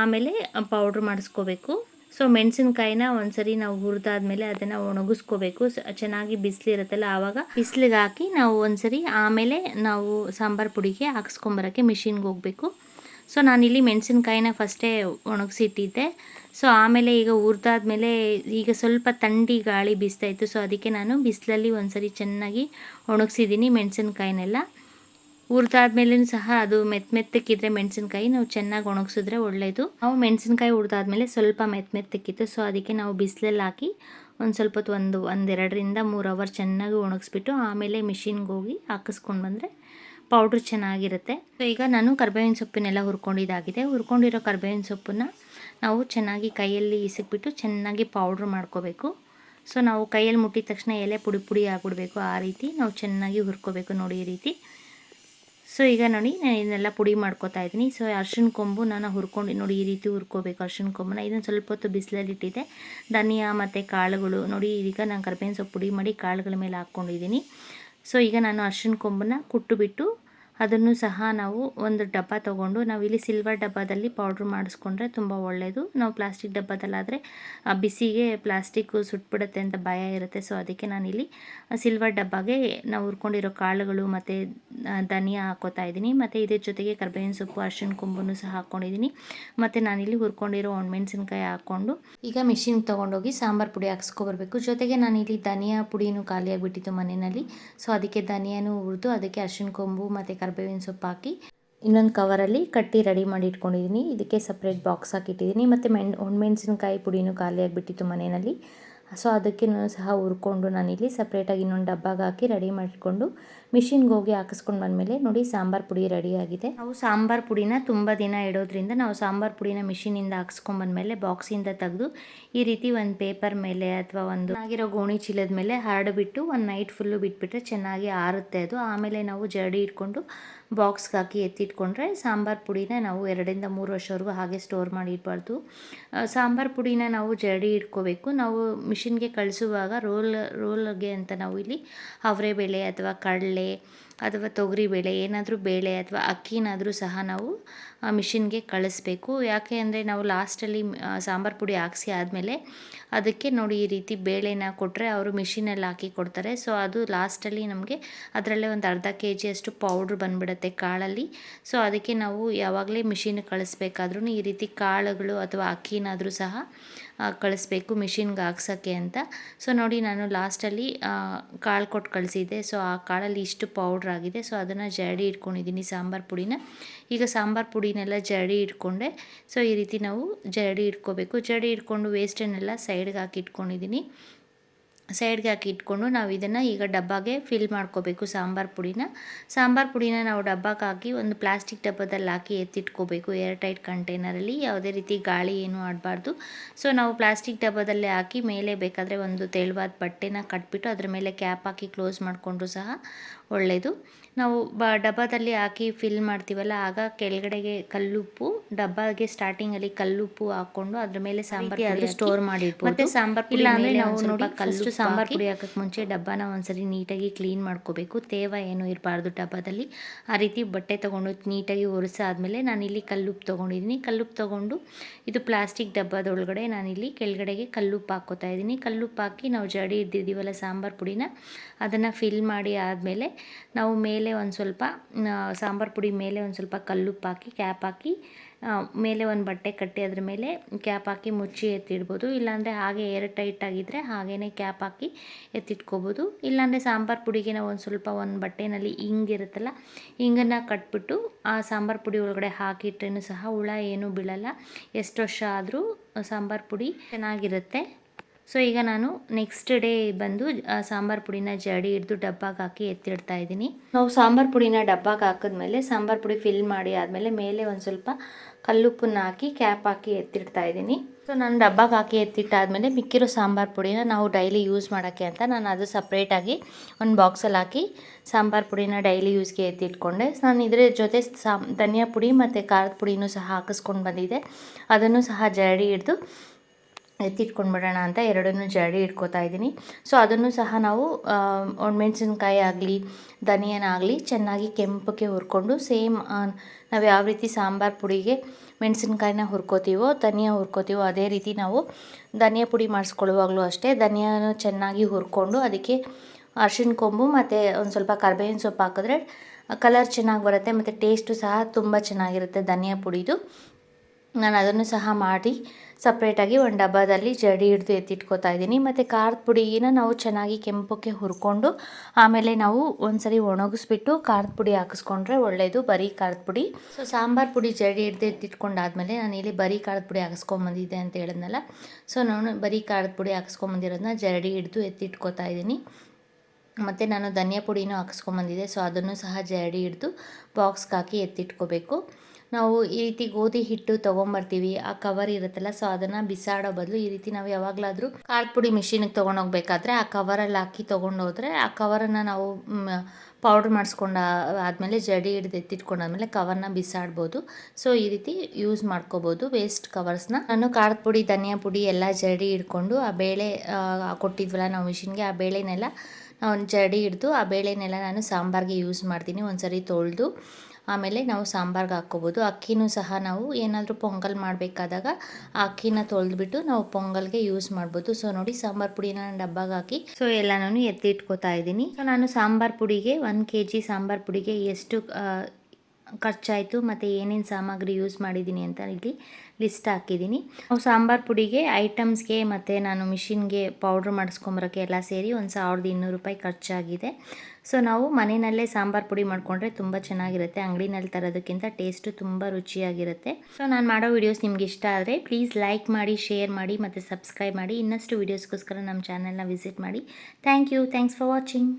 ಆಮೇಲೆ ಪೌಡ್ರ್ ಮಾಡಿಸ್ಕೋಬೇಕು. ಸೊ ಮೆಣಸಿನ್ಕಾಯಿನ ಒಂದ್ಸರಿ ನಾವು ಹುರಿದಾದ್ಮೇಲೆ ಅದನ್ನು ಒಣಗಿಸ್ಕೋಬೇಕು. ಚೆನ್ನಾಗಿ ಬಿಸಿಲಿರುತ್ತಲ್ಲ ಆವಾಗ. ಬಿಸಿಲಿಗೆ ಹಾಕಿ ನಾವು ಒಂದ್ಸರಿ ಆಮೇಲೆ ನಾವು ಸಾಂಬಾರು ಪುಡಿಗೆ ಹಾಕ್ಸ್ಕೊಂಬರೋಕ್ಕೆ ಮಿಷಿನ್ಗೆ ಹೋಗಬೇಕು. ಸೊ ನಾನಿಲ್ಲಿ ಮೆಣಸಿನ್ಕಾಯಿನ ಫಸ್ಟೇ ಒಣಗಿಸಿಟ್ಟಿದ್ದೆ. ಸೊ ಆಮೇಲೆ ಈಗ ಹುರಿದಾದ್ಮೇಲೆ ಈಗ ಸ್ವಲ್ಪ ಥಂಡಿ ಗಾಳಿ ಬೀಸ್ತಾಯಿತ್ತು ಸೊ ಅದಕ್ಕೆ ನಾನು ಬಿಸಿಲಲ್ಲಿ ಒಂದ್ಸರಿ ಚೆನ್ನಾಗಿ ಒಣಗಿಸಿದ್ದೀನಿ ಮೆಣಸಿನ್ಕಾಯಿನೆಲ್ಲ. ಹುರಿದಾದ್ಮೇಲೆ ಸಹ ಅದು ಮೆತ್ತ ಮೆತ್ತಕ್ಕಿದ್ರೆ ಮೆಣಸಿನ್ಕಾಯಿ ನಾವು ಚೆನ್ನಾಗಿ ಒಣಗಿಸಿದ್ರೆ ಒಳ್ಳೆಯದು ನಾವು ಮೆಣಸಿನ್ಕಾಯಿ ಹುರಿದಾದ್ಮೇಲೆ ಸ್ವಲ್ಪ ಮೆತ್ತ ಮೆತ್ತಕ್ಕಿತ್ತು ಸೊ ಅದಕ್ಕೆ ನಾವು ಬಿಸಿಲಲ್ಲಿ ಹಾಕಿ ಒಂದು ಸ್ವಲ್ಪ ಹೊತ್ತು ಒಂದು ಒಂದೆರಡರಿಂದ ಮೂರು ಅವರ್ ಚೆನ್ನಾಗಿ ಒಣಗಿಸ್ಬಿಟ್ಟು ಆಮೇಲೆ ಮಿಷಿನ್ಗೆ ಹೋಗಿ ಹಾಕಿಸ್ಕೊಂಡು ಬಂದರೆ ಪೌಡ್ರ್ ಚೆನ್ನಾಗಿರುತ್ತೆ. ಸೊ ಈಗ ನಾನು ಕರ್ಬೇವಿನ ಸೊಪ್ಪಿನೆಲ್ಲ ಹುರ್ಕೊಂಡಿದ್ದಾಗಿದೆ. ಹುರ್ಕೊಂಡಿರೋ ಕರ್ಬೇವಿನ ಸೊಪ್ಪನ್ನು ನಾವು ಚೆನ್ನಾಗಿ ಕೈಯಲ್ಲಿ ಇಸಕ್ಬಿಟ್ಟು ಚೆನ್ನಾಗಿ ಪೌಡ್ರ್ ಮಾಡ್ಕೋಬೇಕು. ಸೊ ನಾವು ಕೈಯಲ್ಲಿ ಮುಟ್ಟಿದ ತಕ್ಷಣ ಎಲೆ ಪುಡಿ ಪುಡಿ ಆಗಿಬಿಡ್ಬೇಕು. ಆ ರೀತಿ ನಾವು ಚೆನ್ನಾಗಿ ಹುರ್ಕೋಬೇಕು ನೋಡಿ ಈ ರೀತಿ. ಸೊ ಈಗ ನೋಡಿ, ನಾನು ಇದನ್ನೆಲ್ಲ ಪುಡಿ ಮಾಡ್ಕೋತಾ ಇದ್ದೀನಿ. ಸೊ ಅರ್ಶಿನ ಕೊಂಬು ನಾನು ಹುರ್ಕೊಂಡು ನೋಡಿ ಈ ರೀತಿ ಹುರ್ಕೋಬೇಕು ಅರ್ಶಿನ ಕೊಂಬನ. ಇದನ್ನು ಸ್ವಲ್ಪ ಹೊತ್ತು ಬಿಸಿಲಲ್ಲಿ ಇಟ್ಟಿದ್ದೆ. ಧನಿಯಾ ಮತ್ತು ಕಾಳುಗಳು ನೋಡಿ ಈಗ ನಾನು ಕರ್ಬೇವಿನ ಸೊಪ್ಪು ಪುಡಿ ಮಾಡಿ ಕಾಳುಗಳ ಮೇಲೆ ಹಾಕ್ಕೊಂಡಿದ್ದೀನಿ. ಸೊ ಈಗ ನಾನು ಅರ್ಶಿನ ಕೊಂಬನ್ನ ಕುಟ್ಟು ಬಿಟ್ಟು ಅದನ್ನು ಸಹ ನಾವು ಒಂದು ಡಬ್ಬ ತಗೊಂಡು ನಾವು ಇಲ್ಲಿ ಸಿಲ್ವರ್ ಡಬ್ಬದಲ್ಲಿ ಪೌಡ್ರ್ ಮಾಡಿಸ್ಕೊಂಡ್ರೆ ತುಂಬ ಒಳ್ಳೆಯದು ನಾವು ಪ್ಲಾಸ್ಟಿಕ್ ಡಬ್ಬದಲ್ಲಾದರೆ ಬಿಸಿಗೆ ಪ್ಲಾಸ್ಟಿಕ್ಕು ಸುಟ್ಬಿಡುತ್ತೆ ಅಂತ ಭಯ ಇರುತ್ತೆ. ಸೊ ಅದಕ್ಕೆ ನಾನಿಲ್ಲಿ ಸಿಲ್ವರ್ ಡಬ್ಬಗೆ ನಾವು ಹುರ್ಕೊಂಡಿರೋ ಕಾಳುಗಳು ಮತ್ತು ಧನಿಯಾ ಹಾಕೋತಾ ಇದ್ದೀನಿ. ಮತ್ತು ಇದ್ರ ಜೊತೆಗೆ ಕರ್ಬೇವಿನ ಸೊಪ್ಪು ಅರ್ಶಿನ ಕೊಂಬನ್ನು ಸಹ ಹಾಕ್ಕೊಂಡಿದ್ದೀನಿ ಮತ್ತು ನಾನಿಲ್ಲಿ ಹುರ್ಕೊಂಡಿರೋ ಒಣಮೆಣ್ಸಿನ್ಕಾಯಿ ಹಾಕ್ಕೊಂಡು, ಈಗ ಮಿಷಿನ್ಗೆ ತೊಗೊಂಡೋಗಿ ಸಾಂಬಾರು ಪುಡಿ ಹಾಕ್ಸ್ಕೊಬರ್ಬೇಕು. ಜೊತೆಗೆ ನಾನಿಲ್ಲಿ ಧನಿಯಾ ಪುಡಿನೂ ಖಾಲಿಯಾಗಿಬಿಟ್ಟಿತ್ತು ಮನೆಯಲ್ಲಿ. ಸೊ ಅದಕ್ಕೆ ಧನಿಯಾನು ಹುರಿದು, ಅದಕ್ಕೆ ಅರ್ಶಿನ ಕೊಂಬು ಮತ್ತು ಕರ್ಬೇವಿನ ಸೊಪ್ಪು ಹಾಕಿ ಇನ್ನೊಂದು ಕವರಲ್ಲಿ ಕಟ್ಟಿ ರೆಡಿ ಮಾಡಿ ಇಟ್ಕೊಂಡಿದ್ದೀನಿ. ಇದಕ್ಕೆ ಸಪ್ರೇಟ್ ಬಾಕ್ಸ್ ಹಾಕಿಟ್ಟಿದ್ದೀನಿ. ಮತ್ತು ಮೆಣ್, ಒಣಮೆಣ್ಸಿನ್ಕಾಯಿ ಪುಡಿನೂ ಖಾಲಿಯಾಗಿಬಿಟ್ಟಿತ್ತು ಮನೆಯಲ್ಲಿ. ಸೊ ಅದಕ್ಕೆ ಸಹ ಹುರ್ಕೊಂಡು ನಾನಿಲ್ಲಿ ಸಪ್ರೇಟಾಗಿ ಇನ್ನೊಂದು ಡಬ್ಬಾಗ ಹಾಕಿ ರೆಡಿ ಮಾಡಿಕೊಂಡು ಮಿಷಿನ್ಗೆ ಹೋಗಿ ಹಾಕಿಸ್ಕೊಂಡು ಬಂದಮೇಲೆ ನೋಡಿ ಸಾಂಬಾರು ಪುಡಿ ರೆಡಿಯಾಗಿದೆ ನಾವು ಸಾಂಬಾರು ಪುಡಿನ ತುಂಬ ದಿನ ಇಡೋದ್ರಿಂದ ನಾವು ಸಾಂಬಾರು ಪುಡಿನ ಮಿಷಿನಿಂದ ಹಾಕ್ಸ್ಕೊಂಡ್ಬಂದಮೇಲೆ ಬಾಕ್ಸಿಂದ ತೆಗೆದು ಈ ರೀತಿ ಒಂದು ಪೇಪರ್ ಮೇಲೆ ಅಥವಾ ಒಂದು ಆಗಿರೋ ಗೋಣಿ ಚೀಲದ ಮೇಲೆ ಹರಡಿಬಿಟ್ಟು ಒಂದು ನೈಟ್ ಫುಲ್ಲು ಬಿಟ್ಬಿಟ್ರೆ ಚೆನ್ನಾಗಿ ಆರುತ್ತೆ ಅದು. ಆಮೇಲೆ ನಾವು ಜಡಿ ಇಟ್ಕೊಂಡು ಬಾಕ್ಸ್ಗೆ ಹಾಕಿ ಎತ್ತಿಟ್ಕೊಂಡ್ರೆ ಸಾಂಬಾರು ಪುಡಿನ ನಾವು ಎರಡರಿಂದ ಮೂರು ವರ್ಷವರೆಗೂ ಹಾಗೆ ಸ್ಟೋರ್ ಮಾಡಿ ಇಡಬಾರ್ದು. ಸಾಂಬಾರು ಪುಡಿನ ನಾವು ಜಡಿ ಇಟ್ಕೋಬೇಕು. ನಾವು ಮಿಷಿನ್ಗೆ ಕಳಿಸುವಾಗ ರೋಲ್, ರೋಲ್ಗೆ ಅಂತ ನಾವು ಇಲ್ಲಿ ಅವರೆ ಬೆಳೆ ಅಥವಾ ಕಡಲೆ ಅಥವಾ ತೊಗರಿ ಬೇಳೆ, ಏನಾದರೂ ಬೇಳೆ ಅಥವಾ ಅಕ್ಕಿನಾದರೂ ಸಹ ನಾವು ಮಿಷಿನ್ಗೆ ಕಳಿಸ್ಬೇಕು. ಯಾಕೆ ಅಂದರೆ ನಾವು ಲಾಸ್ಟಲ್ಲಿ ಸಾಂಬಾರು ಪುಡಿ ಹಾಕ್ಸಿ ಆದಮೇಲೆ ಅದಕ್ಕೆ ನೋಡಿ ಈ ರೀತಿ ಬೇಳೆನ ಕೊಟ್ಟರೆ ಅವರು ಮಿಷಿನಲ್ಲಿ ಹಾಕಿ ಕೊಡ್ತಾರೆ. ಸೊ, ಅದು ಲಾಸ್ಟಲ್ಲಿ ನಮಗೆ ಅದರಲ್ಲೇ ಒಂದು ಅರ್ಧ ಕೆ ಜಿಯಷ್ಟು ಪೌಡ್ರ್ ಬಂದುಬಿಡುತ್ತೆ ಕಾಳಲ್ಲಿ. ಸೊ, ಅದಕ್ಕೆ ನಾವು ಯಾವಾಗಲೇ ಮಿಷಿನ್ ಕಳಿಸ್ಬೇಕಾದ್ರೂ ಈ ರೀತಿ ಕಾಳುಗಳು ಅಥವಾ ಅಕ್ಕಿನಾದರೂ ಸಹ ಕಳಿಸ್ಬೇಕು ಮಿಷಿನ್ಗೆ ಹಾಕ್ಸೋಕ್ಕೆ ಅಂತ. ಸೊ ನೋಡಿ ನಾನು ಲಾಸ್ಟಲ್ಲಿ ಕಾಳು ಕೊಟ್ಟು ಕಳಿಸಿದ್ದೆ. ಸೊ ಆ ಕಾಳಲ್ಲಿ ಇಷ್ಟು ಪೌಡ್ರ್ ಆಗಿದೆ. ಸೊ ಅದನ್ನು ಜಡಿ ಇಟ್ಕೊಂಡಿದ್ದೀನಿ ಸಾಂಬಾರು ಪುಡಿನ. ಈಗ ಸಾಂಬಾರು ಪುಡಿನೆಲ್ಲ ಜಡಿ ಇಟ್ಕೊಂಡೆ. ಸೊ ಈ ರೀತಿ ನಾವು ಜಡಿ ಇಟ್ಕೋಬೇಕು. ಜಡಿ ಇಟ್ಕೊಂಡು ವೇಸ್ಟನ್ನೆಲ್ಲ ಸೈಡ್ಗೆ ಹಾಕಿ ಇಟ್ಕೊಂಡಿದ್ದೀನಿ. ಸೈಡ್ಗೆ ಹಾಕಿ ಇಟ್ಕೊಂಡು ನಾವು ಇದನ್ನು ಈಗ ಡಬ್ಬಾಗೆ ಫಿಲ್ ಮಾಡ್ಕೋಬೇಕು ಸಾಂಬಾರು ಪುಡಿನ. ಸಾಂಬಾರು ಪುಡಿನ ನಾವು ಡಬ್ಬಕ್ಕೆ ಹಾಕಿ ಒಂದು ಪ್ಲಾಸ್ಟಿಕ್ ಡಬ್ಬದಲ್ಲಿ ಹಾಕಿ ಎತ್ತಿಟ್ಕೋಬೇಕು. ಏರ್ ಟೈಟ್ ಕಂಟೈನರಲ್ಲಿ ಯಾವುದೇ ರೀತಿ ಗಾಳಿ ಏನೂ ಆಡಬಾರ್ದು ಸೊ ನಾವು ಪ್ಲಾಸ್ಟಿಕ್ ಡಬ್ಬದಲ್ಲೇ ಹಾಕಿ ಮೇಲೆ ಬೇಕಾದರೆ ಒಂದು ತೆಳುವಾದ ಬಟ್ಟೆನ ಕಟ್ಬಿಟ್ಟು ಅದ್ರ ಮೇಲೆ ಕ್ಯಾಪ್ ಹಾಕಿ ಕ್ಲೋಸ್ ಮಾಡಿಕೊಂಡು ಸಹ ಒಳ್ಳೆಯದು ನಾವು ಬ ಡಬ್ಬದಲ್ಲಿ ಹಾಕಿ ಫಿಲ್ ಮಾಡ್ತೀವಲ್ಲ ಆಗ ಕೆಳಗಡೆಗೆ ಕಲ್ಲುಪ್ಪು ಡಬ್ಬಗೆ ಸ್ಟಾರ್ಟಿಂಗಲ್ಲಿ ಕಲ್ಲುಪ್ಪು ಹಾಕ್ಕೊಂಡು ಅದ್ರ ಮೇಲೆ ಸಾಂಬಾರು ಪುಡಿ ಸ್ಟೋರ್ ಮಾಡಿ ಮತ್ತೆ ಸಾಂಬಾರು ಪುಡಿ ಅಂದರೆ ನಾವು ನೋಡಿ ಕಲ್ಲು ಸಾಂಬಾರು ಪುಡಿ ಹಾಕಕ್ಕೆ ಮುಂಚೆ ಡಬ್ಬನ ಒಂದ್ಸರಿ ನೀಟಾಗಿ ಕ್ಲೀನ್ ಮಾಡ್ಕೋಬೇಕು. ತೇವ ಏನು ಇರಬಾರ್ದು ಡಬ್ಬದಲ್ಲಿ. ಆ ರೀತಿ ಬಟ್ಟೆ ತೊಗೊಂಡು ನೀಟಾಗಿ ಒರೆಸಾದ್ಮೇಲೆ ನಾನಿಲ್ಲಿ ಕಲ್ಲುಪ್ಪು ತೊಗೊಂಡಿದ್ದೀನಿ. ಕಲ್ಲುಪ್ಪು ತೊಗೊಂಡು ಇದು ಪ್ಲಾಸ್ಟಿಕ್ ಡಬ್ಬದೊಳಗಡೆ ನಾನಿಲ್ಲಿ ಕೆಳಗಡೆಗೆ ಕಲ್ಲುಪ್ಪು ಹಾಕ್ಕೋತಾ ಇದ್ದೀನಿ. ಕಲ್ಲುಪ್ಪು ಹಾಕಿ ನಾವು ಜಡಿ ಇದ್ದಿದ್ದೀವಲ್ಲ ಸಾಂಬಾರು ಪುಡಿನ ಅದನ್ನು ಫಿಲ್ ಮಾಡಿ ಆದಮೇಲೆ ನಾವು ಮೇಲೆ ಒಂದು ಸ್ವಲ್ಪ ಸಾಂಬಾರು ಪುಡಿ ಮೇಲೆ ಒಂದು ಸ್ವಲ್ಪ ಕಲ್ಲುಪ್ಪು ಹಾಕಿ, ಕ್ಯಾಪ್ ಹಾಕಿ ಮೇಲೆ ಒಂದು ಬಟ್ಟೆ ಕಟ್ಟಿ ಅದ್ರ ಮೇಲೆ ಕ್ಯಾಪ್ ಹಾಕಿ ಮುಚ್ಚಿ ಎತ್ತಿಡ್ಬೋದು. ಇಲ್ಲಾಂದರೆ ಹಾಗೆ ಏರ್ ಟೈಟ್ ಆಗಿದ್ದರೆ ಹಾಗೇ ಕ್ಯಾಪ್ ಹಾಕಿ ಎತ್ತಿಟ್ಕೋಬೋದು. ಇಲ್ಲಾಂದರೆ ಸಾಂಬಾರು ಪುಡಿಗೆ ನಾವು ಒಂದು ಸ್ವಲ್ಪ ಒಂದು ಬಟ್ಟೆನಲ್ಲಿ ಹಿಂಗಿರುತ್ತಲ್ಲ ಹಿಂಗನ್ನು ಕಟ್ಬಿಟ್ಟು ಆ ಸಾಂಬಾರು ಪುಡಿ ಒಳಗಡೆ ಹಾಕಿಟ್ರೂ ಸಹ ಹುಳ ಏನೂ ಬೀಳಲ್ಲ. ಎಷ್ಟು ವರ್ಷ ಆದರೂ ಸಾಂಬಾರು ಪುಡಿ ಚೆನ್ನಾಗಿರುತ್ತೆ. ಸೊ ಈಗ ನಾನು ನೆಕ್ಸ್ಟ್ ಡೇ ಬಂದು ಸಾಂಬಾರು ಪುಡಿನ ಜಡಿ ಹಿಡಿದು ಡಬ್ಬಾಗೆ ಹಾಕಿ ಎತ್ತಿಡ್ತಾ ಇದ್ದೀನಿ. ನಾವು ಸಾಂಬಾರು ಪುಡಿನ ಡಬ್ಬಾಗೆ ಹಾಕಿದ್ಮೇಲೆ, ಸಾಂಬಾರು ಪುಡಿ ಫಿಲ್ ಮಾಡಿ ಆದಮೇಲೆ ಮೇಲೆ ಒಂದು ಸ್ವಲ್ಪ ಕಲ್ಲುಪ್ಪನ್ನ ಹಾಕಿ ಕ್ಯಾಪ್ ಹಾಕಿ ಎತ್ತಿಡ್ತಾ ಇದ್ದೀನಿ. ಸೊ ನಾನು ಡಬ್ಬಾಗೆ ಹಾಕಿ ಎತ್ತಿಟ್ಟಾದಮೇಲೆ ಮಿಕ್ಕಿರೋ ಸಾಂಬಾರು ಪುಡಿನ ನಾವು ಡೈಲಿ ಯೂಸ್ ಮಾಡೋಕ್ಕೆ ಅಂತ ನಾನು ಅದು ಸಪ್ರೇಟಾಗಿ ಒಂದು ಬಾಕ್ಸಲ್ಲಿ ಹಾಕಿ ಸಾಂಬಾರು ಪುಡಿನ ಡೈಲಿ ಯೂಸ್ಗೆ ಎತ್ತಿಟ್ಕೊಂಡೆ. ನಾನು ಇದರ ಜೊತೆ ಸಾಮ್ ಧನಿಯಾ ಪುಡಿ ಮತ್ತು ಖಾರದ ಪುಡಿನೂ ಸಹ ಹಾಕಿಸ್ಕೊಂಡು ಬಂದಿದ್ದೆ. ಅದನ್ನು ಸಹ ಜಡಿ ಹಿಡಿದು ಎತ್ತಿಟ್ಕೊಂಡ್ಬಿಡೋಣ ಅಂತ ಎರಡನ್ನೂ ಜಾಡಿ ಇಟ್ಕೋತಾ ಇದ್ದೀನಿ. ಸೊ ಅದನ್ನು ಸಹ ನಾವು ಒಣಮೆಣ್ಸಿನ್ಕಾಯಿ ಆಗಲಿ ಧನಿಯನಾಗಲಿ ಚೆನ್ನಾಗಿ ಕೆಂಪಕ್ಕೆ ಹುರ್ಕೊಂಡು ಸೇಮ್ ನಾವು ಯಾವ ರೀತಿ ಸಾಂಬಾರು ಪುಡಿಗೆ ಮೆಣಸಿನ್ಕಾಯಿನ ಹುರ್ಕೋತೀವೋ, ಧನಿಯಾ ಹುರ್ಕೋತೀವೋ ಅದೇ ರೀತಿ ನಾವು ಧನಿಯ ಪುಡಿ ಮಾಡಿಸ್ಕೊಳ್ಳುವಾಗಲೂ ಅಷ್ಟೇ, ಧನಿಯಾನ ಚೆನ್ನಾಗಿ ಹುರ್ಕೊಂಡು ಅದಕ್ಕೆ ಅರ್ಶಿನ ಕೊಂಬು ಮತ್ತು ಒಂದು ಸ್ವಲ್ಪ ಕರ್ಬೇವಿನ ಸೊಪ್ಪು ಹಾಕಿದ್ರೆ ಕಲರ್ ಚೆನ್ನಾಗಿ ಬರುತ್ತೆ, ಮತ್ತು ಟೇಸ್ಟು ಸಹ ತುಂಬ ಚೆನ್ನಾಗಿರುತ್ತೆ ಧನಿಯಾ ಪುಡಿದು. ನಾನು ಅದನ್ನು ಸಹ ಮಾಡಿ ಸಪ್ರೇಟಾಗಿ ಒಂದು ಡಬ್ಬದಲ್ಲಿ ಜಡಿ ಹಿಡಿದು ಎತ್ತಿಟ್ಕೋತಾ ಇದ್ದೀನಿ. ಮತ್ತು ಖಾರದ ಪುಡಿನ ನಾವು ಚೆನ್ನಾಗಿ ಕೆಂಪಕ್ಕೆ ಹುರ್ಕೊಂಡು ಆಮೇಲೆ ನಾವು ಒಂದ್ಸರಿ ಒಣಗಿಸ್ಬಿಟ್ಟು ಖಾರದ ಪುಡಿ ಹಾಕಿಸ್ಕೊಂಡ್ರೆ ಒಳ್ಳೆಯದು ಬರೀ ಖಾರದ ಪುಡಿ. ಸೊ ಸಾಂಬಾರು ಪುಡಿ ಜಡಿ ಹಿಡ್ದು ಎತ್ತಿಟ್ಕೊಂಡಾದ್ಮೇಲೆ ನಾನು ಇಲ್ಲಿ ಬರೀ ಖಾರದ ಪುಡಿ ಹಾಕಿಸ್ಕೊಂಬಂದಿದ್ದೆ ಅಂತ ಹೇಳಿದ್ನಲ್ಲ. ಸೊ ನಾನು ಬರೀ ಖಾರದ ಪುಡಿ ಹಾಕಿಸ್ಕೊಂಬಂದಿರೋದನ್ನ ಜಡಿ ಹಿಡ್ದು ಎತ್ತಿಟ್ಕೋತಾ ಇದ್ದೀನಿ. ಮತ್ತು ನಾನು ಧನಿಯಾ ಪುಡಿನೂ ಹಾಕಿಸ್ಕೊಂಬಂದಿದ್ದೆ ಸೊ ಅದನ್ನು ಸಹ ಜಡಿ ಹಿಡ್ದು ಬಾಕ್ಸ್ಗೆ ಹಾಕಿ ಎತ್ತಿಟ್ಕೋಬೇಕು. ನಾವು ಈ ರೀತಿ ಗೋಧಿ ಹಿಟ್ಟು ತೊಗೊಂಬರ್ತೀವಿ, ಆ ಕವರ್ ಇರುತ್ತಲ್ಲ ಸೊ ಅದನ್ನು ಬಿಸಾಡೋ ಬದಲು ಈ ರೀತಿ ನಾವು ಯಾವಾಗಲಾದರೂ ಖಾರದ ಪುಡಿ ಮಿಷಿನಿಗೆ ತೊಗೊಂಡೋಗ್ಬೇಕಾದ್ರೆ ಆ ಕವರಲ್ಲಿ ಹಾಕಿ ತೊಗೊಂಡೋದ್ರೆ ಆ ಕವರನ್ನು ನಾವು ಪೌಡ್ರ್ ಮಾಡಿಸ್ಕೊಂಡ ಆದಮೇಲೆ ಜಡಿ ಹಿಡ್ದು ಎತ್ತಿಟ್ಕೊಂಡಾದ್ಮೇಲೆ ಕವರ್ನ ಬಿಸಾಡ್ಬೋದು. ಸೊ ಈ ರೀತಿ ಯೂಸ್ ಮಾಡ್ಕೋಬೋದು ವೇಸ್ಟ್ ಕವರ್ಸ್ನ ನಾನು ಖಾರದ ಪುಡಿ, ಧನಿಯಾ ಪುಡಿ ಎಲ್ಲ ಜಡಿ ಹಿಡ್ಕೊಂಡು ಆ ಬೇಳೆ ಕೊಟ್ಟಿದ್ವಲ್ಲ ನಾವು ಮಿಷಿನ್ಗೆ ಆ ಬೇಳೆನೆಲ್ಲ ಜಡಿ ಹಿಡ್ದು ಆ ಬೇಳೆನೆಲ್ಲ ನಾನು ಸಾಂಬಾರಿಗೆ ಯೂಸ್ ಮಾಡ್ತೀನಿ ಒಂದು ಸರಿ ತೊಳೆದು. ಆಮೇಲೆ ನಾವು ಸಾಂಬಾರ್ಗೆ ಹಾಕ್ಕೋಬೋದು. ಅಕ್ಕಿನೂ ಸಹ ನಾವು ಏನಾದರೂ ಪೊಂಗಲ್ ಮಾಡಬೇಕಾದಾಗ ಅಕ್ಕಿನ ತೊಳೆದ್ಬಿಟ್ಟು ನಾವು ಪೊಂಗಲ್ಗೆ ಯೂಸ್ ಮಾಡ್ಬೋದು. ಸೊ ನೋಡಿ ಸಾಂಬಾರು ಪುಡಿನ ನಾನು ಡಬ್ಬಾಗೆ ಹಾಕಿ. ಸೊ ಎಲ್ಲನೂ ಎತ್ತಿಟ್ಕೋತಾ ಇದ್ದೀನಿ. ಸೊ ನಾನು ಸಾಂಬಾರು ಪುಡಿಗೆ ಒಂದು ಕೆ ಜಿ ಸಾಂಬಾರು ಪುಡಿಗೆ ಎಷ್ಟು ಖರ್ಚಾಯಿತು ಮತ್ತು ಏನೇನು ಸಾಮಗ್ರಿ ಯೂಸ್ ಮಾಡಿದ್ದೀನಿ ಅಂತ ಇಲ್ಲಿ ಲಿಸ್ಟ್ ಹಾಕಿದ್ದೀನಿ ಸಾಂಬಾರು ಪುಡಿಗೆ ಐಟಮ್ಸ್ಗೆ ಮತ್ತು ನಾನು ಮಿಷಿನ್ಗೆ ಪೌಡ್ರ್ ಮಾಡಿಸ್ಕೊಂಬರೋಕ್ಕೆ ಎಲ್ಲ ಸೇರಿ ಒಂದು ಸಾವಿರದ ಇನ್ನೂರು ರೂಪಾಯಿ ಖರ್ಚಾಗಿದೆ. ಸೊ ನಾವು ಮನೆಯಲ್ಲೇ ಸಾಂಬಾರು ಪುಡಿ ಮಾಡಿಕೊಂಡ್ರೆ ತುಂಬ ಚೆನ್ನಾಗಿರುತ್ತೆ. ಅಂಗಡಿನಲ್ಲಿ ತರೋದಕ್ಕಿಂತ ಟೇಸ್ಟು ತುಂಬ ರುಚಿಯಾಗಿರುತ್ತೆ. ಸೊ ನಾನು ಮಾಡೋ ವೀಡಿಯೋಸ್ ನಿಮ್ಗೆ ಇಷ್ಟ ಆದರೆ ಪ್ಲೀಸ್ ಲೈಕ್ ಮಾಡಿ ಶೇರ್ ಮಾಡಿ ಮತ್ತು ಸಬ್ಸ್ಕ್ರೈಬ್ ಮಾಡಿ. ಇನ್ನಷ್ಟು ವೀಡಿಯೋಸ್ಗೋಸ್ಕರ ನಮ್ಮ ಚಾನಲ್ನ ವಿಸಿಟ್ ಮಾಡಿ. Thank you thanks for watching